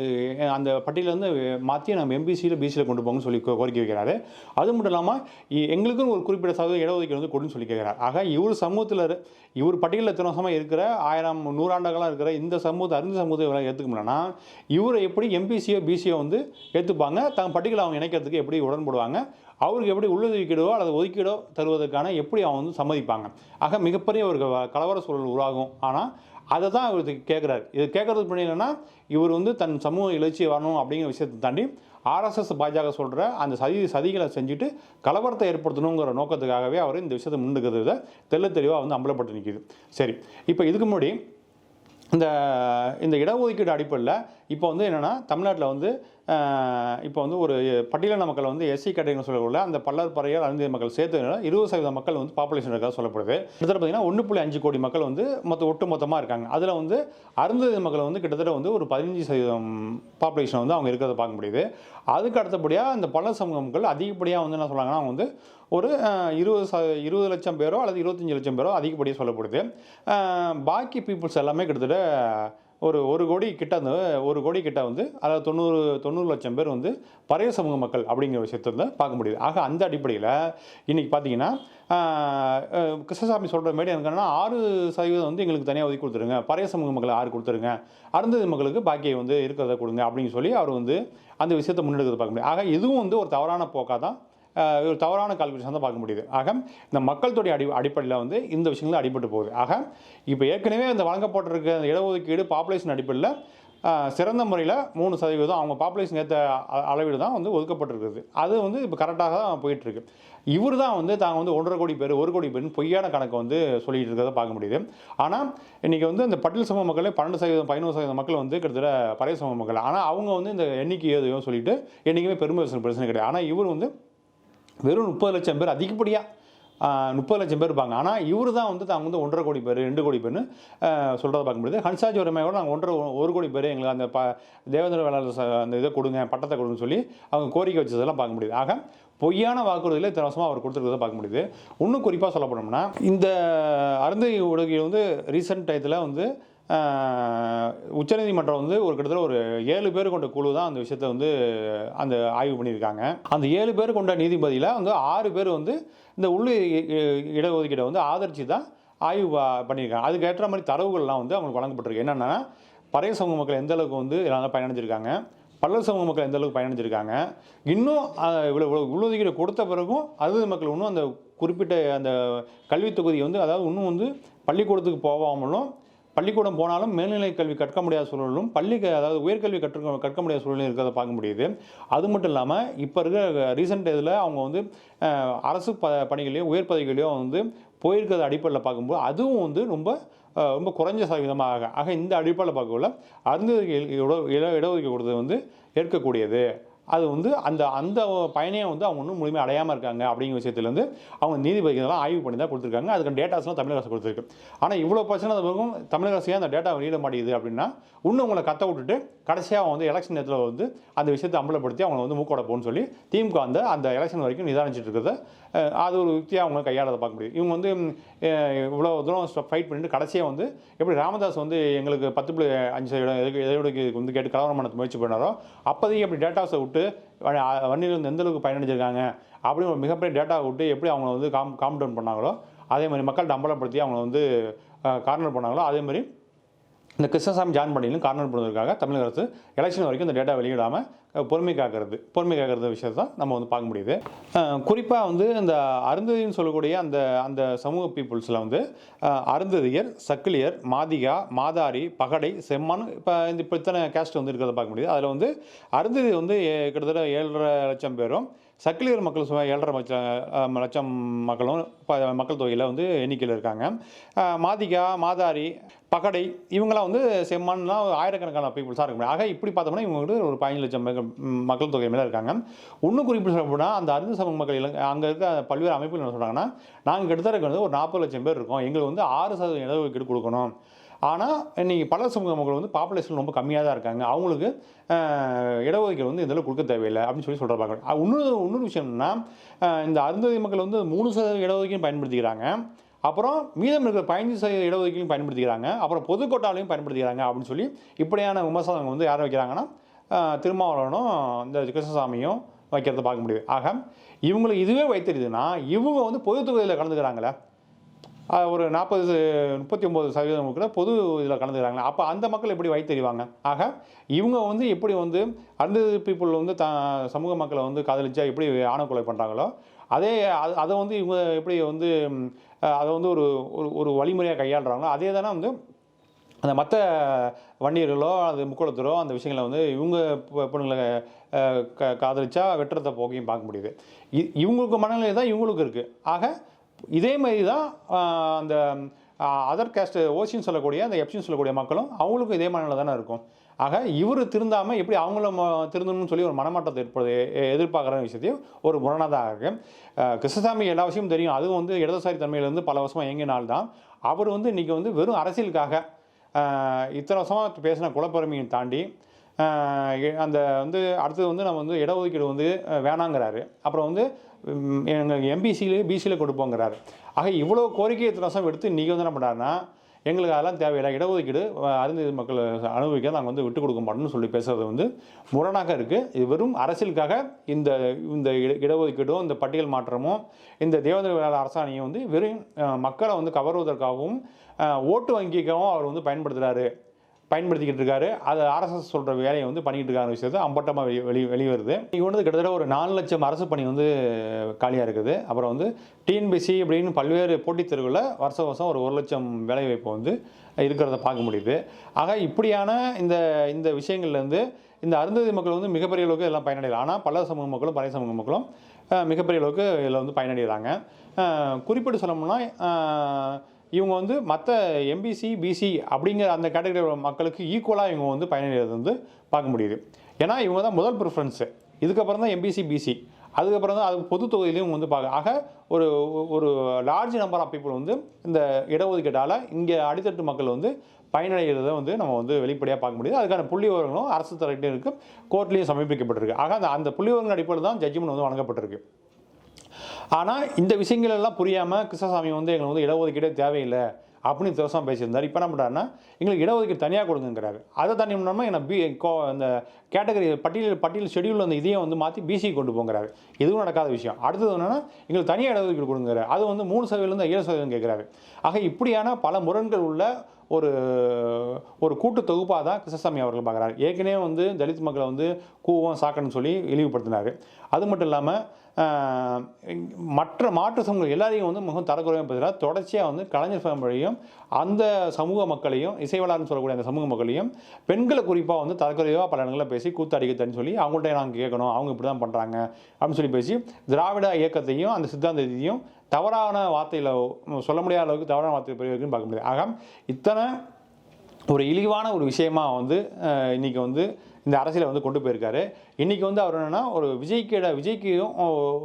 அந்த பட்டியலேருந்து மாற்றி நம்ம எம்பிசியில் பிசியில் கொண்டு போங்கன்னு சொல்லி கோரிக்கை வைக்கிறாரு. அது மட்டும் இல்லாமல் எங்களுக்கும் ஒரு குறிப்பிட்ட சதவீதம் இடஒதுக்கீடு வந்து கொடுன்னு சொல்லி கேட்குறாரு ஆக இவர் சமூகத்தில் இவர் பட்டியலில் இத்தனை இருக்கிற ஆயிரம் நூறாண்டுகளாக இருக்கிற இந்த சமூகத்தை அறிந்த சமூகத்தை இவரை ஏற்றுக்க முடியலன்னா இவரை எப்படி எம்பிசியோ பிசியோ வந்து ஏற்றுப்பாங்க தன் பட்டியலை அவங்க இணைக்கிறதுக்கு எப்படி உடன்படுவாங்க? அவருக்கு எப்படி உள்ளொதுக்கீடோ அல்லது ஒதுக்கீடோ தருவதற்கான எப்படி அவங்க வந்து சம்மதிப்பாங்க? ஆக மிகப்பெரிய ஒரு க- கலவர சூழல் உருவாகும். ஆனால் அதை தான் இவர் கேட்குறாரு இது கேட்குறதுக்கு பண்ணிங்கன்னா இவர் வந்து தன் சமூக எழுச்சி வரணும் அப்படிங்கிற விஷயத்தை தாண்டி ஆர்எஸ்எஸ் பாஜக சொல்கிற அந்த சதி சதிகளை செஞ்சுட்டு கலவரத்தை ஏற்படுத்தணுங்கிற நோக்கத்துக்காகவே அவர் இந்த விஷயத்தை முன்னுக்கிறது தெல்ல தெளிவாக வந்து அம்பலப்பட்டு நிற்கிது சரி இப்போ இதுக்கு முன்னாடி இந்த இந்த இடஒதுக்கீடு அடிப்படையில் இப்போ வந்து என்னென்னா தமிழ்நாட்டில் வந்து இப்போ வந்து ஒரு பட்டியலின மக்கள் வந்து எஸ்சி கேட்டகரின்னு சொல்லக்கூடிய அந்த பல்லர் பறையர் அருந்திய மக்கள் சேர்த்து இருபது சதவீத மக்கள் வந்து பாப்புலேஷன் இருக்கா சொல்லப்படுது. கிட்டத்தட்ட பார்த்தீங்கன்னா ஒன்று புள்ளி அஞ்சு கோடி மக்கள் வந்து மொத்த ஒட்டு மொத்தமாக இருக்காங்க. அதில் வந்து அருந்ததி மக்கள் வந்து கிட்டத்தட்ட வந்து ஒரு பதினஞ்சு சதவீதம் பாப்புலேஷன் வந்து அவங்க இருக்கிறத பார்க்க முடியுது. அதுக்கு அடுத்தபடியாக இந்த பல்லர் சமூக மக்கள் அதிகப்படியாக வந்து என்ன சொல்கிறாங்கன்னா அவங்க வந்து ஒரு இருபது ச இருபது லட்சம் பேரோ அல்லது இருபத்தஞ்சி லட்சம் பேரோ அதிகப்படியாக சொல்லப்படுது. பாக்கி பீப்புள்ஸ் எல்லாமே கிட்டத்தட்ட ஒரு ஒரு கோடி கிட்ட அந்த ஒரு கோடி கிட்ட வந்து அதாவது தொண்ணூறு தொண்ணூறு லட்சம் பேர் வந்து பறைய சமூக மக்கள் அப்படிங்கிற விஷயத்தை வந்து பார்க்க முடியுது. ஆக அந்த அடிப்படையில் இன்றைக்கி பார்த்தீங்கன்னா கிருஷ்ணசாமி சொல்கிற மாரி என்னன்னா ஆறு சதவீதம் வந்து எங்களுக்கு தனியாக ஒதுக்கி கொடுத்துருங்க. பறைய சமூக மக்கள் ஆறு கொடுத்துருங்க. அருந்ததி மக்களுக்கு பாக்கியை வந்து இருக்கிறத கொடுங்க அப்படின்னு சொல்லி அவர் வந்து அந்த விஷயத்தை முன்னெடுக்கிறத பார்க்க முடியும். ஆக இதுவும் வந்து ஒரு தவறான போக்காக தான் ஒரு தவறான கால்குலேஷன் தான் பார்க்க முடியுது. ஆக இந்த மக்கள் தொகை அடி அடிப்படையில் வந்து இந்த விஷயங்கள் அடிபட்டு போகுது. ஆக இப்போ ஏற்கனவே அந்த வழங்கப்பட்டிருக்க அந்த இடஒதுக்கீடு பாப்புலேஷன் அடிப்படையில் சிறந்த முறையில் மூணு சதவீதம் அவங்க பாப்புலேஷன் ஏற்ற அளவீடு தான் வந்து ஒதுக்கப்பட்டிருக்குது. அது வந்து இப்போ கரெக்டாக தான் போயிட்டுருக்கு. இவர் தான் வந்து தாங்க வந்து ஒன்றரை கோடி பேர் ஒரு கோடி பேர் பொய்யான கணக்கை வந்து சொல்லிட்டு இருக்கிறத பார்க்க முடியுது. ஆனால் இன்றைக்கி வந்து இந்த பட்டியல் சமூக மக்களே பன்னெண்டு சதவீதம் பதினோரு சதவீதம் மக்கள் வந்து கிட்டத்தட்ட பழைய சமூக மக்கள். ஆனால் அவங்க வந்து இந்த எண்ணிக்கை எதையோ சொல்லிட்டு என்றைக்குமே பெருமை பிரச்சனை கிடையாது. ஆனால் இவர் வந்து வெறும் முப்பது லட்சம் பேர் அதிகப்படியாக முப்பது லட்சம் பேர் இருப்பாங்க. ஆனால் இவர் தான் வந்து தாங்க வந்து ஒன்றரை கோடி பேர் ரெண்டு கோடி பேர்னு சொல்கிறத பார்க்க முடியுது. ஹன்சாஜி கூட நாங்கள் ஒன்றரை ஒரு கோடி பேர் எங்களுக்கு அந்த ப தேவேந்திர வேளாளர் ச- அந்த இதை கொடுங்க பட்டத்தை கொடுங்கன்னு சொல்லி அவங்க கோரிக்கை வச்சதெல்லாம் பார்க்க முடியுது. ஆக பொய்யான வாக்குறுதியில் இத்தனை அவர் கொடுத்துருக்கிறத பார்க்க முடியுது. இன்னும் குறிப்பாக சொல்ல போனோம்னா இந்த அருந்தை உலகில் வந்து ரீசெண்ட் டயத்தில் வந்து உச்சநீதிமன்றம் வந்து ஒரு கிட்டத்தட்ட ஒரு ஏழு பேர் கொண்ட குழு தான் அந்த விஷயத்தை வந்து அந்த ஆய்வு பண்ணியிருக்காங்க. அந்த ஏழு பேர் கொண்ட நீதிபதியில் வந்து ஆறு பேர் வந்து இந்த உள்ளு இடஒதுக்கீடை வந்து ஆதரித்து தான் ஆய்வு பண்ணியிருக்காங்க. அதுக்கு ஏற்ற மாதிரி தரவுகள்லாம் வந்து அவங்களுக்கு வழங்கப்பட்டிருக்கு. என்னென்னா பறைய சமூக மக்கள் எந்த அளவுக்கு வந்து இதனால் பயனடைஞ்சிருக்காங்க பல்லர் சமூக மக்கள் எந்த அளவுக்கு பயனடைஞ்சிருக்காங்க இன்னும் இவ்வளோ இவ்வளோ உள்ளொதுக்கீடு கொடுத்த பிறகும் அறுபது மக்கள் இன்னும் அந்த குறிப்பிட்ட அந்த கல்வித் தொகுதியை வந்து அதாவது இன்னும் வந்து பள்ளிக்கூடத்துக்கு போகாமலும் பள்ளிக்கூடம் போனாலும் மேல்நிலை கல்வி கற்க முடியாத சூழலும் பள்ளி அதாவது உயர்கல்வி கற்று கற்க முடியாத சூழலும் இருக்கிறத பார்க்க முடியுது. அது மட்டும் இல்லாமல் இப்போ இருக்கிற ரீசெண்ட் இதில் அவங்க வந்து அரசு ப பணிகளையும் உயர் பதவிகளையும் வந்து போயிருக்கிறது அடிப்படையில் பார்க்கும்போது அதுவும் வந்து ரொம்ப ரொம்ப குறைஞ்ச சதவீதமாக ஆக இந்த அடிப்படையில் பார்க்கக்குள்ள அருந்ததிக்கு இட இட இடஒதுக்கீடு கொடுத்தது வந்து ஏற்கக்கூடியது. அது வந்து அந்த அந்த பயனையை வந்து அவங்க இன்னும் முழுமையாக அடையாமல் இருக்காங்க அப்படிங்கிற விஷயத்துலேருந்து அவங்க நீதிபதிகள்லாம் ஆய்வு பண்ணி தான் கொடுத்துருக்காங்க. அதுக்கான டேட்டாஸ்லாம் தமிழக அரசு கொடுத்துருக்கு. ஆனால் இவ்வளோ பிரச்சனை இருக்கும் தமிழக அரசு ஏன் அந்த டேட்டா வெளியிட மாட்டேங்குது அப்படின்னா இன்னும் உங்களை கத்த விட்டுட்டு கடைசியாக அவங்க வந்து எலெக்ஷன் நேரத்தில் வந்து அந்த விஷயத்தை அம்பலப்படுத்தி அவங்களை வந்து மூக்கோட போகணும்னு சொல்லி திமுக அந்த அந்த எலெக்ஷன் வரைக்கும் நிதானிச்சுட்டு இருக்கிறத அது ஒரு யுக்தியாக அவங்க கையாளதை பார்க்க முடியும் இவங்க வந்து இவ்வளோ தூரம் ஃபைட் பண்ணிட்டு கடைசியாக வந்து எப்படி ராமதாஸ் வந்து எங்களுக்கு பத்து புள்ளி அஞ்சு சதவீதம் வந்து கேட்டு கலவரம் பண்ண முயற்சி பண்ணாரோ அப்போதையும் எப்படி டேட்டாஸை விட்டு வண்டியில் வந்து எந்த அளவுக்கு பயனடைஞ்சிருக்காங்க அப்படின்னு ஒரு மிகப்பெரிய டேட்டாவை விட்டு எப்படி அவங்கள வந்து காம் காம் டவுன் பண்ணாங்களோ அதே மாதிரி மக்கள்கிட்ட அம்பலப்படுத்தி அவங்கள வந்து கார்னர் பண்ணாங்களோ அதே மாதிரி இந்த கிருஷ்ணசாமி ஜான் பண்ணியிலும் கார்னர் பண்ணுவதற்காக தமிழக அரசு எலெக்ஷன் வரைக்கும் இந்த டேட்டா வெளியிடாமல் பொறுமை காக்கிறது பொறுமை காக்கிறது விஷயத்தை தான் நம்ம வந்து பார்க்க முடியுது. குறிப்பாக வந்து இந்த அருந்ததின்னு சொல்லக்கூடிய அந்த அந்த சமூக பீப்புள்ஸில் வந்து அருந்ததியர் சக்கிலியர் மாதிகா மாதாரி பகடை செம்மான் இப்போ இந்த இப்போ இத்தனை கேஸ்ட் வந்து இருக்கிறத பார்க்க முடியுது. அதில் வந்து அருந்ததி வந்து கிட்டத்தட்ட ஏழரை லட்சம் பேரும் சக்கிலியர் மக்கள் சுமார் ஏழரை லட்சம் லட்சம் மக்களும் ப- மக்கள் தொகையில் வந்து எண்ணிக்கையில் இருக்காங்க. மாதிகா மாதாரி பகடை இவங்களாம் வந்து செம்மன்லாம் ஆயிரக்கணக்கான பீப்புள்ஸாக இருக்க முடியும். ஆக இப்படி பார்த்தோம்னா இவங்க வந்து ஒரு பதினஞ்சு லட்சம் மக்கள் தொகை மேலே இருக்காங்க. இன்னும் குறிப்பிட்டு சொல்ல அந்த அருந்து சமூக மக்கள் இலங்கை அங்கே இருக்க பல்வேறு அமைப்புகள் என்ன சொல்கிறாங்கன்னா நாங்கள் கிட்டத்தட்ட இருக்கிறது ஒரு நாற்பது லட்சம் பேர் இருக்கோம். எங்களுக்கு வந்து ஆறு சதவீதம் இடஒதுக்கீடு கொடுக்கணும். ஆனால் இன்றைக்கி பல சமூக மக்கள் வந்து பாப்புலேஷன் ரொம்ப கம்மியாக தான் இருக்காங்க. அவங்களுக்கு இடஒதுக்கீடு வந்து இதெல்லாம் கொடுக்க தேவையில்லை அப்படின்னு சொல்லி சொல்கிற இன்னொரு இன்னொரு விஷயம் என்னன்னா இந்த அருந்ததி மக்கள் வந்து மூணு சதவீத இடஒதுக்கீடு பயன்படுத்திக்கிறாங்க. அப்புறம் மீதம் இருக்கிற பதினஞ்சு சதவீத இடஒதுக்கீடும் பயன்படுத்திக்கிறாங்க. அப்புறம் பொதுக்கோட்டாலையும் பயன்படுத்திக்கிறாங்க அப்படின்னு சொல்லி இப்படியான விமர்சனங்கள் வந்து யார் வைக்கிறாங்கன்னா திருமாவளவனும் இந்த கிருஷ்ணசாமியும் வைக்கிறத பார்க்க முடியுது. ஆக இவங்களுக்கு இதுவே வைத்திருதுன்னா இவங்க வந்து பொது தொகுதியில் கலந்துக்கிறாங்களே ஒரு நாற்பது முப்பத்தி ஒம்பது சதவீதம் கூட பொது இதில் கலந்துக்கிறாங்க. அப்போ அந்த மக்கள் எப்படி வைத்தறிவாங்க? ஆக இவங்க வந்து எப்படி வந்து அந்த பீப்புள் வந்து த சமூக மக்களை வந்து காதலிச்சா எப்படி ஆணவக்கொலை பண்ணுறாங்களோ அதே அது அதை வந்து இவங்க எப்படி வந்து அதை வந்து ஒரு ஒரு ஒரு வழிமுறையாக கையாளுறாங்களோ அதே தானே வந்து அந்த மற்ற வண்டியர்களோ அது முக்குளத்தரோ அந்த விஷயங்களை வந்து இவங்க பொ- பொண்ணுங்களை க காதலிச்சா வெட்டுறத போகையும் பார்க்க முடியுது. இ- இவங்களுக்கு மனநிலை தான் இவங்களுக்கு இருக்குது ஆக இதே மாதிரி தான் அந்த அதர் கேஸ்ட் ஓசின்னு சொல்லக்கூடிய அந்த எப்சின்னு சொல்லக்கூடிய மக்களும் அவங்களுக்கும் இதே மாதிரி தானே இருக்கும். ஆக இவர் திருந்தாமல் எப்படி அவங்களும் ம- திருந்தணும்னு சொல்லி ஒரு மனமாற்றத்தை ஏற்படுது எதிர்பார்க்குற விஷயத்தையும் ஒரு முரணாதாக இருக்குது கிருஷ்ணசாமி எல்லா விஷயமும் தெரியும். அதுவும் வந்து இடதுசாரி தன்மையிலேருந்து பல வருஷமாக இயங்கினால்தான் தான் அவர் வந்து இன்றைக்கி வந்து வெறும் அரசியலுக்காக இத்தனை வருஷமாக பேசின குலப்பெருமையும் தாண்டி அந்த வந்து அடுத்தது வந்து நம்ம வந்து இடஒதுக்கீடு வந்து வேணாங்கிறாரு. அப்புறம் வந்து எங்கள் எம்பிசியிலே பிசியில் கொடுப்போங்கிறாரு. ஆக இவ்வளோ கோரிக்கை இத்தனை வருஷம் எடுத்து இன்றைக்கி வந்து என்ன பண்ணுறாருன்னா எங்களுக்கு அதெல்லாம் தேவையில்லை இடஒதுக்கீடு அஹ், அருந்ததி மக்கள் அனுபவிக்க நாங்கள் வந்து விட்டு கொடுக்க மாட்டோம்னு சொல்லி பேசுறது வந்து முரணாக இருக்குது இது வெறும் அரசியலுக்காக இந்த இந்த இட- இடஒதுக்கீடும் இந்த பட்டியல் மாற்றமும் இந்த தேவேந்திர வேளாளர் அரசாணையும் வந்து வெறும் மக்களை வந்து கவர்வதற்காகவும் ஓட்டு வங்கிக்காகவும் அவர் வந்து பயன்படுத்துகிறாரு பயன்படுத்திக்கிட்டு இருக்காரு. அது ஆர்எஸ்எஸ் சொல்கிற வேலையை வந்து பண்ணிக்கிட்டு இருக்காங்க விஷயத்தை அம்பட்டமாக வெளி வெளி வெளிவருது. இங்கே வந்து கிட்டத்தட்ட ஒரு நாலு லட்சம் அரசு பணி வந்து காலியாக இருக்குது. அப்புறம் வந்து டிஎன்பிசி அப்படின்னு பல்வேறு போட்டித் தேர்வுகளில் வருஷம் வருஷம் ஒரு ஒரு லட்சம் வேலைவாய்ப்பு வந்து இருக்கிறத பார்க்க முடியுது. ஆக இப்படியான இந்த இந்த விஷயங்கள்லேருந்து இந்த அருந்ததி மக்கள் வந்து மிகப்பெரிய அளவுக்கு எல்லாம் பயனடைகிறாங்க ஆனால் பல சமூக மக்களும் பழைய சமூக மக்களும் மிகப்பெரிய அளவுக்கு இதில் வந்து பயனடைகிறாங்க குறிப்பிட்டு சொல்லணும்னா இவங்க வந்து மற்ற எம்பிசி பிசி அப்படிங்கிற அந்த கேட்டகரி மக்களுக்கு ஈக்குவலாக இவங்க வந்து பயனடைகிறது வந்து பார்க்க முடியுது. ஏன்னா இவங்க தான் முதல் ப்ரிஃபரன்ஸு இதுக்கப்புறம் தான் எம்பிசி பிசி அதுக்கப்புறம் தான் அது பொது தொகுதியிலையும் வந்து பார்க்க ஆக ஒரு ஒரு லார்ஜ் நம்பர் ஆஃப் பீப்புள் வந்து இந்த இடஒதுக்கீட்டால் இங்கே அடித்தட்டு மக்கள் வந்து பயனடைகிறத வந்து நம்ம வந்து வெளிப்படையாக பார்க்க முடியுது. அதுக்கான புள்ளி விவரங்களும் அரசு தரப்பிலும் இருக்குது கோர்ட்லேயும் சமர்ப்பிக்கப்பட்டிருக்கு. ஆக அந்த அந்த புள்ளி விவரங்கள் அடிப்படையில் தான் ஜட்ஜ்மெண்ட் வந்து வழங்கப்பட்டிருக்கு. ஆனால் இந்த விஷயங்கள் எல்லாம் புரியாமல் கிருஷ்ணசாமி வந்து எங்களுக்கு வந்து இடஒதுக்கீடே தேவையில்லை அப்படின்னு தோசம் பேசியிருந்தார். இப்போ என்ன பண்ணுறாருன்னா எங்களுக்கு இடஒதுக்கீடு தனியாக கொடுங்கிறாரு அதை தனி பண்ணாமல் என்ன பி கோ அந்த கேட்டகரி பட்டியல் பட்டியல் ஷெடியூல் அந்த இதையும் வந்து மாற்றி பிசி கொண்டு போங்கிறாரு. இதுவும் நடக்காத விஷயம். அடுத்தது என்னன்னா எங்களுக்கு தனியாக இடஒதுக்கீடு கொடுங்கிறாரு. அது வந்து மூணு சதவீதம் ஏழு சதவீதம் கேட்குறாரு ஆக இப்படியான பல முரண்கள் உள்ள ஒரு ஒரு கூட்டு தொகுப்பாக தான் கிருஷ்ணசாமி அவர்கள் பார்க்குறாரு ஏற்கனவே வந்து தலித் மக்களை வந்து கூவம் சாக்கணும்னு சொல்லி இழிவுபடுத்தினார். அது மட்டும் இல்லாமல் மற்ற மாற்று சமூகம் எல்லாரையும் வந்து மிகவும் தரக்குறையாக பார்த்தீங்கன்னா தொடர்ச்சியாக வந்து கலைஞர் ஃபேமிலியையும் அந்த சமூக மக்களையும் இசைவளார்னு சொல்லக்கூடிய அந்த சமூக மக்களையும் பெண்களை குறிப்பாக வந்து தரக்குறைவாக பல இடங்களில் பேசி கூத்தடிக்கத்தன்னு சொல்லி அவங்கள்ட்ட நாங்கள் கேட்கணும். அவங்க இப்படி தான் பண்ணுறாங்க அப்படின்னு சொல்லி பேசி திராவிட இயக்கத்தையும் அந்த சித்தாந்தத்தையும் தவறான வார்த்தையில் சொல்ல முடியாத அளவுக்கு தவறான வார்த்தை பிரயோகிக்கும் பார்க்க முடியாது. ஆக இத்தனை ஒரு இழிவான ஒரு விஷயமாக வந்து இன்றைக்கி இன்னைக்கு வந்து இந்த அரசியலை வந்து கொண்டு போயிருக்காரு. இன்றைக்கி வந்து அவர் என்னென்னா ஒரு விஜய்க்கிட விஜய்க்கும்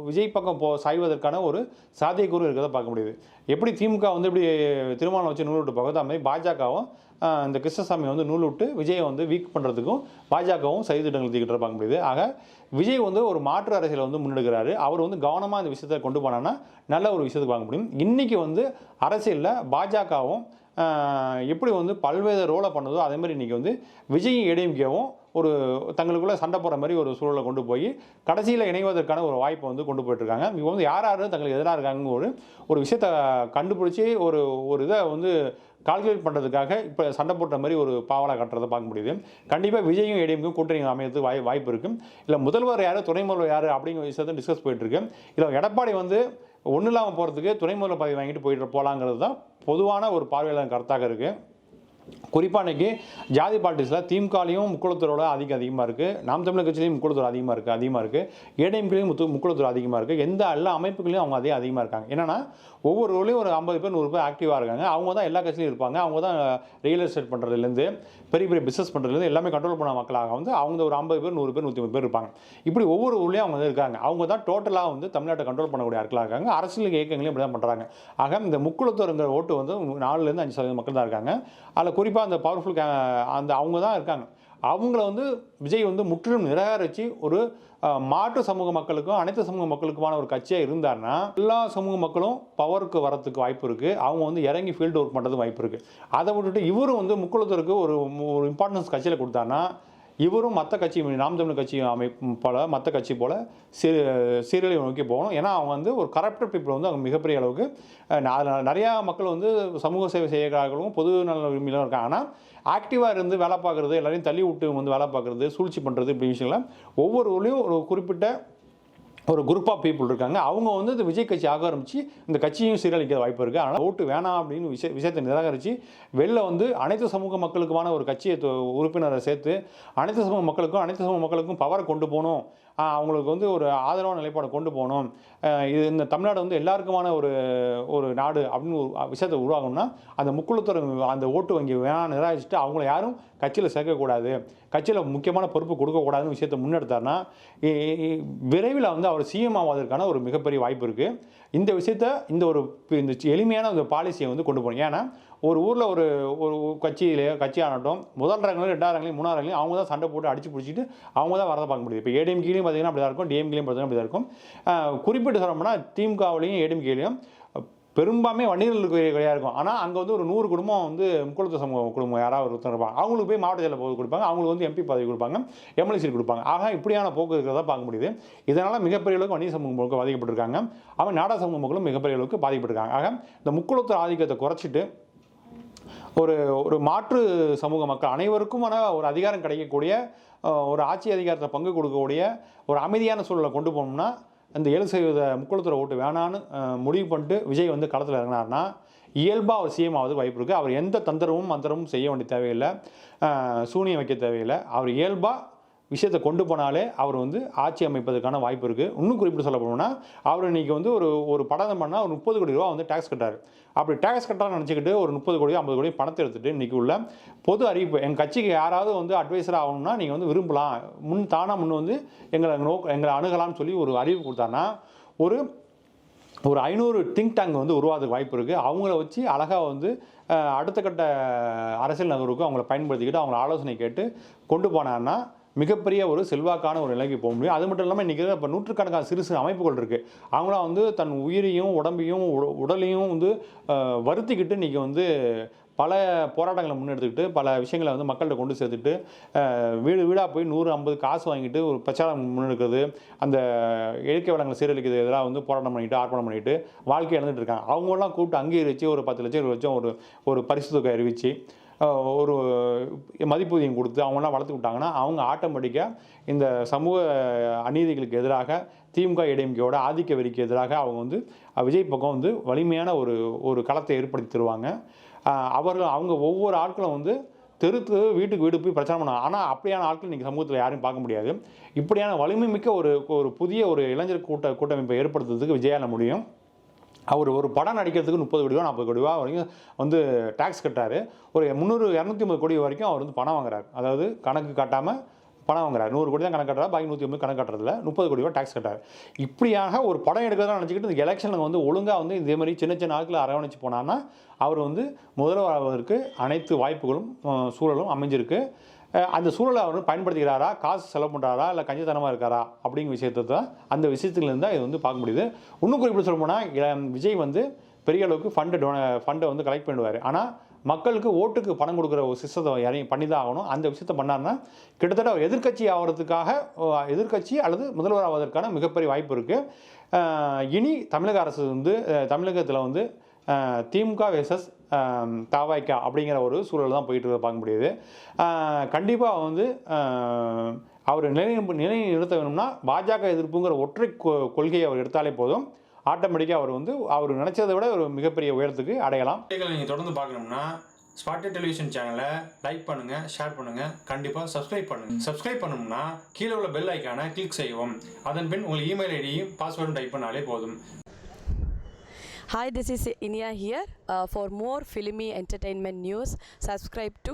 விஜய் பக்கம் போ சாய்வதற்கான ஒரு சாத்தியக்கூறு இருக்கிறத பார்க்க முடியுது. எப்படி திமுக வந்து இப்படி திருமணம் வச்சு நூல் விட்டு போகுது மாதிரி பாஜகவும் இந்த கிருஷ்ணசாமி வந்து நூல் விட்டு விஜயை வந்து வீக் பண்ணுறதுக்கும் பாஜகவும் சதித்திட்டங்கள் தீக்கிட்டு பார்க்க முடியுது. ஆக விஜய் வந்து ஒரு மாற்று அரசியலை வந்து முன்னெடுக்கிறாரு. அவர் வந்து கவனமாக இந்த விஷயத்தை கொண்டு போனான்னா நல்ல ஒரு விஷயத்துக்கு பார்க்க முடியும். இன்றைக்கி வந்து அரசியலில் பாஜகவும் எப்படி வந்து பல்வேறு ரோலை பண்ணுதோ அதேமாதிரி இன்றைக்கி வந்து விஜயும் ஏடிஎம்கேவும் ஒரு தங்களுக்குள்ளே சண்டை போடுற மாதிரி ஒரு சூழலை கொண்டு போய் கடைசியில் இணைவதற்கான ஒரு வாய்ப்பை வந்து கொண்டு போயிட்டுருக்காங்க. இப்போ வந்து யார் யாரும் தங்களுக்கு எதிராக இருக்காங்க ஒரு ஒரு விஷயத்தை கண்டுபிடிச்சி ஒரு ஒரு இதை வந்து கால்குலேட் பண்ணுறதுக்காக இப்போ சண்டை போட்ட மாதிரி ஒரு பாவலை கட்டுறதை பார்க்க முடியுது. கண்டிப்பாக விஜயும் ஏடிஎம்க்கும் கூட்டணி அமையத்துக்கு வாய் வாய்ப்பு இருக்குது இல்லை முதல்வர் யார் துணை முதல்வர் யார் அப்படிங்கிற விஷயத்தை டிஸ்கஸ் போயிட்டுருக்கு இல்லை எடப்பாடி வந்து ஒன்றும் இல்லாமல் போகிறதுக்கு துணை முதல்வர் பதவி வாங்கிட்டு போயிட்டு போகலாங்கிறது தான் பொதுவான ஒரு பார்வையாளர் கருத்தாக இருக்குது குறிப்பாக இன்றைக்கி ஜாதி பார்ட்டிஸில் திமுகலையும் முக்குளத்தூரோட அதிகம் அதிகமாக இருக்குது நாம் தமிழர் கட்சியிலையும் முக்குளத்தூர் அதிகமாக இருக்குது அதிகமாக இருக்குது ஏடிஎம்கிலையும் முத்து முக்குளத்தூர் அதிகமாக இருக்குது எந்த எல்லா அமைப்புகளையும் அவங்க அதே அதிகமாக இருக்காங்க. என்னன்னா ஒவ்வொரு ஊர்லேயும் ஒரு ஐம்பது பேர் நூறு பேர் ஆக்டிவாக இருக்காங்க. அவங்க தான் எல்லா கட்சியிலையும் இருப்பாங்க. அவங்க தான் ரியல் எஸ்டேட் பண்ணுறதுலேருந்து பெரிய பெரிய பிஸ்னஸ் பண்ணுறதுலேருந்து எல்லாமே கண்ட்ரோல் பண்ண மக்களாக வந்து அவங்க ஒரு ஐம்பது பேர் நூறு பேர் நூற்றி ஐம்பது பேர் இருப்பாங்க. இப்படி ஒவ்வொரு ஊர்லேயும் அவங்க வந்து இருக்காங்க. அவங்க தான் டோட்டலாக வந்து தமிழ்நாட்டை கண்ட்ரோல் பண்ணக்கூடிய ஆட்களாக இருக்காங்க. அரசியல் இயக்கங்களையும் இப்படி தான் பண்ணுறாங்க ஆக இந்த முக்குளத்தூருங்கிற ஓட்டு வந்து நாலுலேருந்து அஞ்சு சதவீதம் மக்கள் தான் இருக்காங்க. அதில் குறிப்பாக அந்த பவர்ஃபுல் அந்த அவங்க தான் இருக்காங்க. அவங்கள வந்து விஜய் வந்து முற்றிலும் நிராகரித்து ஒரு மாற்று சமூக மக்களுக்கும் அனைத்து சமூக மக்களுக்குமான ஒரு கட்சியாக இருந்தார்னா எல்லா சமூக மக்களும் பவருக்கு வரத்துக்கு வாய்ப்பு இருக்குது அவங்க வந்து இறங்கி ஃபீல்டு ஒர்க் பண்ணுறது வாய்ப்பு இருக்குது அதை விட்டுட்டு இவரும் வந்து முக்குளத்தூருக்கு ஒரு ஒரு இம்பார்ட்டன்ஸ் கட்சியில் கொடுத்தாருன்னா இவரும் மற்ற கட்சி நாம் தமிழ் கட்சி அமைப்பு போல மற்ற கட்சி போல சீ சீரழிவு நோக்கி போகணும். ஏன்னா அவங்க வந்து ஒரு கரப்டட் பீப்புள் வந்து அவங்க மிகப்பெரிய அளவுக்கு நிறையா மக்கள் வந்து சமூக சேவை செய்யறாங்களும் பொது நல விரும்பிலும் இருக்காங்க. ஆனால் ஆக்டிவாக இருந்து வேலை பார்க்குறது எல்லாரையும் தள்ளி விட்டு வந்து வேலை பார்க்குறது சூழ்ச்சி பண்ணுறது இப்படி விஷயங்கள்லாம் ஒவ்வொரு ஊர்லேயும் ஒரு குறிப்பிட்ட ஒரு குரூப் ஆஃப் பீப்புள் இருக்காங்க. அவங்க வந்து இந்த விஜய் கட்சி ஆக ஆரம்பித்து இந்த கட்சியும் சீரழிக்க வாய்ப்பு இருக்குது ஆனால் ஓட்டு வேணாம் அப்படின்னு விஷய விஷயத்தை நிராகரித்து வெளில வந்து அனைத்து சமூக மக்களுக்குமான ஒரு கட்சியை தொ- உறுப்பினரை சேர்த்து அனைத்து சமூக மக்களுக்கும் அனைத்து சமூக மக்களுக்கும் பவரை கொண்டு போகணும். அவங்களுக்கு வந்து ஒரு ஆதரவான நிலைப்பாடு கொண்டு போகணும். இது இந்த தமிழ்நாடு வந்து எல்லாருக்குமான ஒரு ஒரு நாடு அப்படின்னு ஒரு விஷயத்தை உருவாகணும்னா அந்த முக்குளத்துறை அந்த ஓட்டு வங்கி வேணாம் நிராகரிச்சுட்டு அவங்கள யாரும் கட்சியில் சேர்க்கக்கூடாது கட்சியில் முக்கியமான பொறுப்பு கொடுக்கக்கூடாதுன்னு விஷயத்தை முன்னெடுத்தாருன்னா விரைவில் வந்து அவர் சிஎம் ஆவதற்கான ஒரு மிகப்பெரிய வாய்ப்பு இருக்குது இந்த விஷயத்த இந்த ஒரு இந்த எளிமையான ஒரு பாலிசியை வந்து கொண்டு போகணும். ஏன்னா ஒரு ஊரில் ஒரு ஒரு கட்சியிலே கட்சி ஆனட்டும் முதல் ரங்களையும் ரெண்டாவது ரங்களையும் மூணாவது அவங்க தான் சண்டை போட்டு அடிச்சு பிடிச்சிட்டு அவங்க தான் வரதை பார்க்க முடியுது. இப்போ ஏடிஎம்கேலையும் பார்த்தீங்கன்னா அப்படி தான் இருக்கும் டிஎம்கேலையும் பார்த்தீங்கன்னா அப்படி தான் இருக்கும் குறிப்பிட்டு சொல்லணும்னா திமுகவிலையும் ஏடிஎம்கேலையும் பெரும்பான்மை வன்னியர்களுக்கு கிடையாது இருக்கும். ஆனால் அங்கே வந்து ஒரு நூறு குடும்பம் வந்து முக்குளத்து சமூக குடும்பம் யாராவது ஒருத்தர் இருப்பாங்க. அவங்களுக்கு போய் மாவட்ட செயலில் போது கொடுப்பாங்க. அவங்களுக்கு வந்து எம்பி பதவி கொடுப்பாங்க. எம்எல்ஏ கொடுப்பாங்க. ஆக இப்படியான போக்கு இருக்கிறதா பார்க்க முடியுது. இதனால் மிகப்பெரிய அளவுக்கு வன்னிய சமூக மக்கள் பாதிக்கப்பட்டிருக்காங்க. அவன் நாடா சமூக மக்களும் மிகப்பெரிய அளவுக்கு பாதிக்கப்பட்டிருக்காங்க. ஆக இந்த முக்குளத்து ஆதிக்கத்தை குறைச்சிட்டு ஒரு ஒரு மாற்று சமூக மக்கள் அனைவருக்குமான ஒரு அதிகாரம் கிடைக்கக்கூடிய ஒரு ஆட்சி அதிகாரத்தை பங்கு கொடுக்கக்கூடிய ஒரு அமைதியான சூழலை கொண்டு போனோம்னா இந்த ஏழு சதவீத முக்குளத்துறை ஓட்டு வேணான்னு முடிவு பண்ணிட்டு விஜய் வந்து களத்தில் இறங்கினார்னா இயல்பாக அவர் சிஎம் ஆவது வாய்ப்பு இருக்குது அவர் எந்த தந்திரமும் மந்திரமும் செய்ய வேண்டிய தேவையில்லை. சூனியம் வைக்க தேவையில்லை. அவர் இயல்பாக விஷயத்தை கொண்டு போனாலே அவர் வந்து ஆட்சி அமைப்பதற்கான வாய்ப்பு இருக்குது இன்னும் குறிப்பிட்டு சொல்ல போனோம்னா அவர் இன்றைக்கி வந்து ஒரு ஒரு படம் பண்ணால் ஒரு முப்பது கோடி ரூபா வந்து டேக்ஸ் கட்டார் அப்படி டேக்ஸ் கட்டான்னு நினச்சிக்கிட்டு ஒரு முப்பது கோடி ஐம்பது கோடி பணத்தை எடுத்துட்டு இன்றைக்கி உள்ள பொது அறிவிப்பு எங்கள் கட்சிக்கு யாராவது வந்து அட்வைசர் ஆகணும்னா நீங்கள் வந்து விரும்பலாம். முன் தானாக முன் வந்து எங்களை நோ எங்களை அணுகலாம்னு சொல்லி ஒரு அறிவு கொடுத்தாருன்னா ஒரு ஒரு ஐநூறு திங்க் டேங்க் வந்து உருவாதுக்கு வாய்ப்பு இருக்குது அவங்கள வச்சு அழகாக வந்து அடுத்த கட்ட அரசியல் நகருக்கு அவங்கள பயன்படுத்திக்கிட்டு அவங்கள ஆலோசனை கேட்டு கொண்டு போனான்னா மிகப்பெரிய ஒரு செல்வாக்கான ஒரு நிலைக்கு போக முடியும். அது மட்டும் இல்லாமல் இன்றைக்கி இப்போ நூற்றுக்கணக்கான சிறு சிறு அமைப்புகள் இருக்குது அவங்களாம் வந்து தன் உயிரையும் உடம்பையும் உடலையும் வந்து வருத்திக்கிட்டு இன்றைக்கி வந்து பல போராட்டங்களை முன்னெடுத்துக்கிட்டு பல விஷயங்களை வந்து மக்கள்கிட்ட கொண்டு சேர்த்துட்டு வீடு வீடாக போய் நூறு ஐம்பது காசு வாங்கிட்டு ஒரு பிரச்சாரம் முன்னெடுக்கிறது அந்த இயற்கை வளங்களை சீரழிக்கிறது எதிராக வந்து போராட்டம் பண்ணிட்டு ஆர்ப்பாட்டம் பண்ணிட்டு வாழ்க்கை இழந்துட்டு இருக்காங்க. அவங்களாம் கூப்பிட்டு அங்கீகரித்து ஒரு பத்து லட்சம் இருபது லட்சம் ஒரு ஒரு பரிசு தொகை அறிவித்து ஒரு மதிப்பூதியம் கொடுத்து அவங்களாம் வளர்த்து விட்டாங்கன்னா அவங்க ஆட்டோமேட்டிக்காக இந்த சமூக அநீதிகளுக்கு எதிராக திமுக ஏடிஎம்கேவோட ஆதிக்க வெறிக்கு எதிராக அவங்க வந்து விஜய் பக்கம் வந்து வலிமையான ஒரு ஒரு களத்தை ஏற்படுத்தி தருவாங்க. அவர்கள் அவங்க ஒவ்வொரு ஆட்களும் வந்து தெரு தெரு வீட்டுக்கு வீடு போய் பிரச்சாரம் பண்ணுவாங்க. ஆனால் அப்படியான ஆட்கள் இன்றைக்கி சமூகத்தில் யாரையும் பார்க்க முடியாது. இப்படியான வலிமை மிக்க ஒரு ஒரு புதிய ஒரு இளைஞர் கூட்ட கூட்டமைப்பை ஏற்படுத்துறதுக்கு விஜயால முடியும். அவர் ஒரு படம் நடிக்கிறதுக்கு முப்பது கோடி ரூபா நாற்பது கோடி ரூபா வரைக்கும் வந்து டேக்ஸ் கட்டாரு ஒரு முந்நூறு இரநூத்தி ஐம்பது கோடி வரைக்கும் அவர் வந்து பணம் வாங்குறாரு. அதாவது கணக்கு காட்டாமல் பணம் வாங்குறாரு. நூறு கோடி தான் கணக்கு கட்டுறா பாக்கி நூற்றி ஐம்பது கணக்கு கட்டுறதுல முப்பது கோடி ரூபா டேக்ஸ் கட்டாரு இப்படியாக ஒரு படம் எடுக்கிறதா நினச்சிக்கிட்டு இந்த எலெக்ஷனுக்கு வந்து ஒழுங்காக வந்து இதே மாதிரி சின்ன சின்ன ஆட்களை அரவணைச்சு போனான்னா அவர் வந்து முதல்வராவதற்கு அனைத்து வாய்ப்புகளும் சூழலும் அமைஞ்சிருக்கு. அந்த சூழலை அவர் பயன்படுத்திக்கிறாரா? காசு செலவு பண்ணுறாரா இல்லை கஞ்சித்தனமாக இருக்காரா? அப்படிங்கிற விஷயத்தை தான் அந்த விஷயத்துலேருந்து தான் இது வந்து பார்க்க முடியுது. இன்னும் குறிப்பிட்டு சொல்ல போனால் விஜய் வந்து பெரிய அளவுக்கு ஃபண்டு டொன ஃபண்டை வந்து கலெக்ட் பண்ணுவார். ஆனால் மக்களுக்கு ஓட்டுக்கு பணம் கொடுக்குற ஒரு சிஸ்டத்தை இறங்கி பண்ணி தான் ஆகணும். அந்த விஷயத்த பண்ணாருன்னா கிட்டத்தட்ட அவர் எதிர்க்கட்சி ஆகிறதுக்காக எதிர்கட்சி எதிர்க்கட்சி அல்லது முதல்வர் ஆவதற்கான மிகப்பெரிய வாய்ப்பு இருக்குது இனி தமிழக அரசு வந்து தமிழகத்தில் வந்து திமுக வேசஸ் தாவாய்க்கா அப்படிங்கிற ஒரு சூழல் தான் போயிட்டு இருக்க பார்க்க முடியுது. கண்டிப்பாக வந்து அவர் நிலை நிலை நிறுத்த வேணும்னா பாஜக எதிர்ப்புங்கிற ஒற்றை கொ- கொள்கையை அவர் எடுத்தாலே போதும். ஆட்டோமேட்டிக்காக அவர் வந்து அவர் நினைச்சதை விட ஒரு மிகப்பெரிய உயரத்துக்கு அடையலாம். நீங்கள் தொடர்ந்து பார்க்கணும்னா ஸ்பாட்டி டெலிவிஷன் சேனலை லைக் பண்ணுங்க ஷேர் பண்ணுங்க. கண்டிப்பாக சப்ஸ்கிரைப் பண்ணுங்க. சப்ஸ்கிரைப் பண்ணணும்னா கீழே உள்ள பெல் ஐக்கானை கிளிக் செய்யவும். அதன் பின் உங்கள் இமெயில் ஐடியும் பாஸ்வேர்டும் டைப் பண்ணாலே போதும். Hi, this is Inia here. Uh, for more filmy entertainment news, subscribe to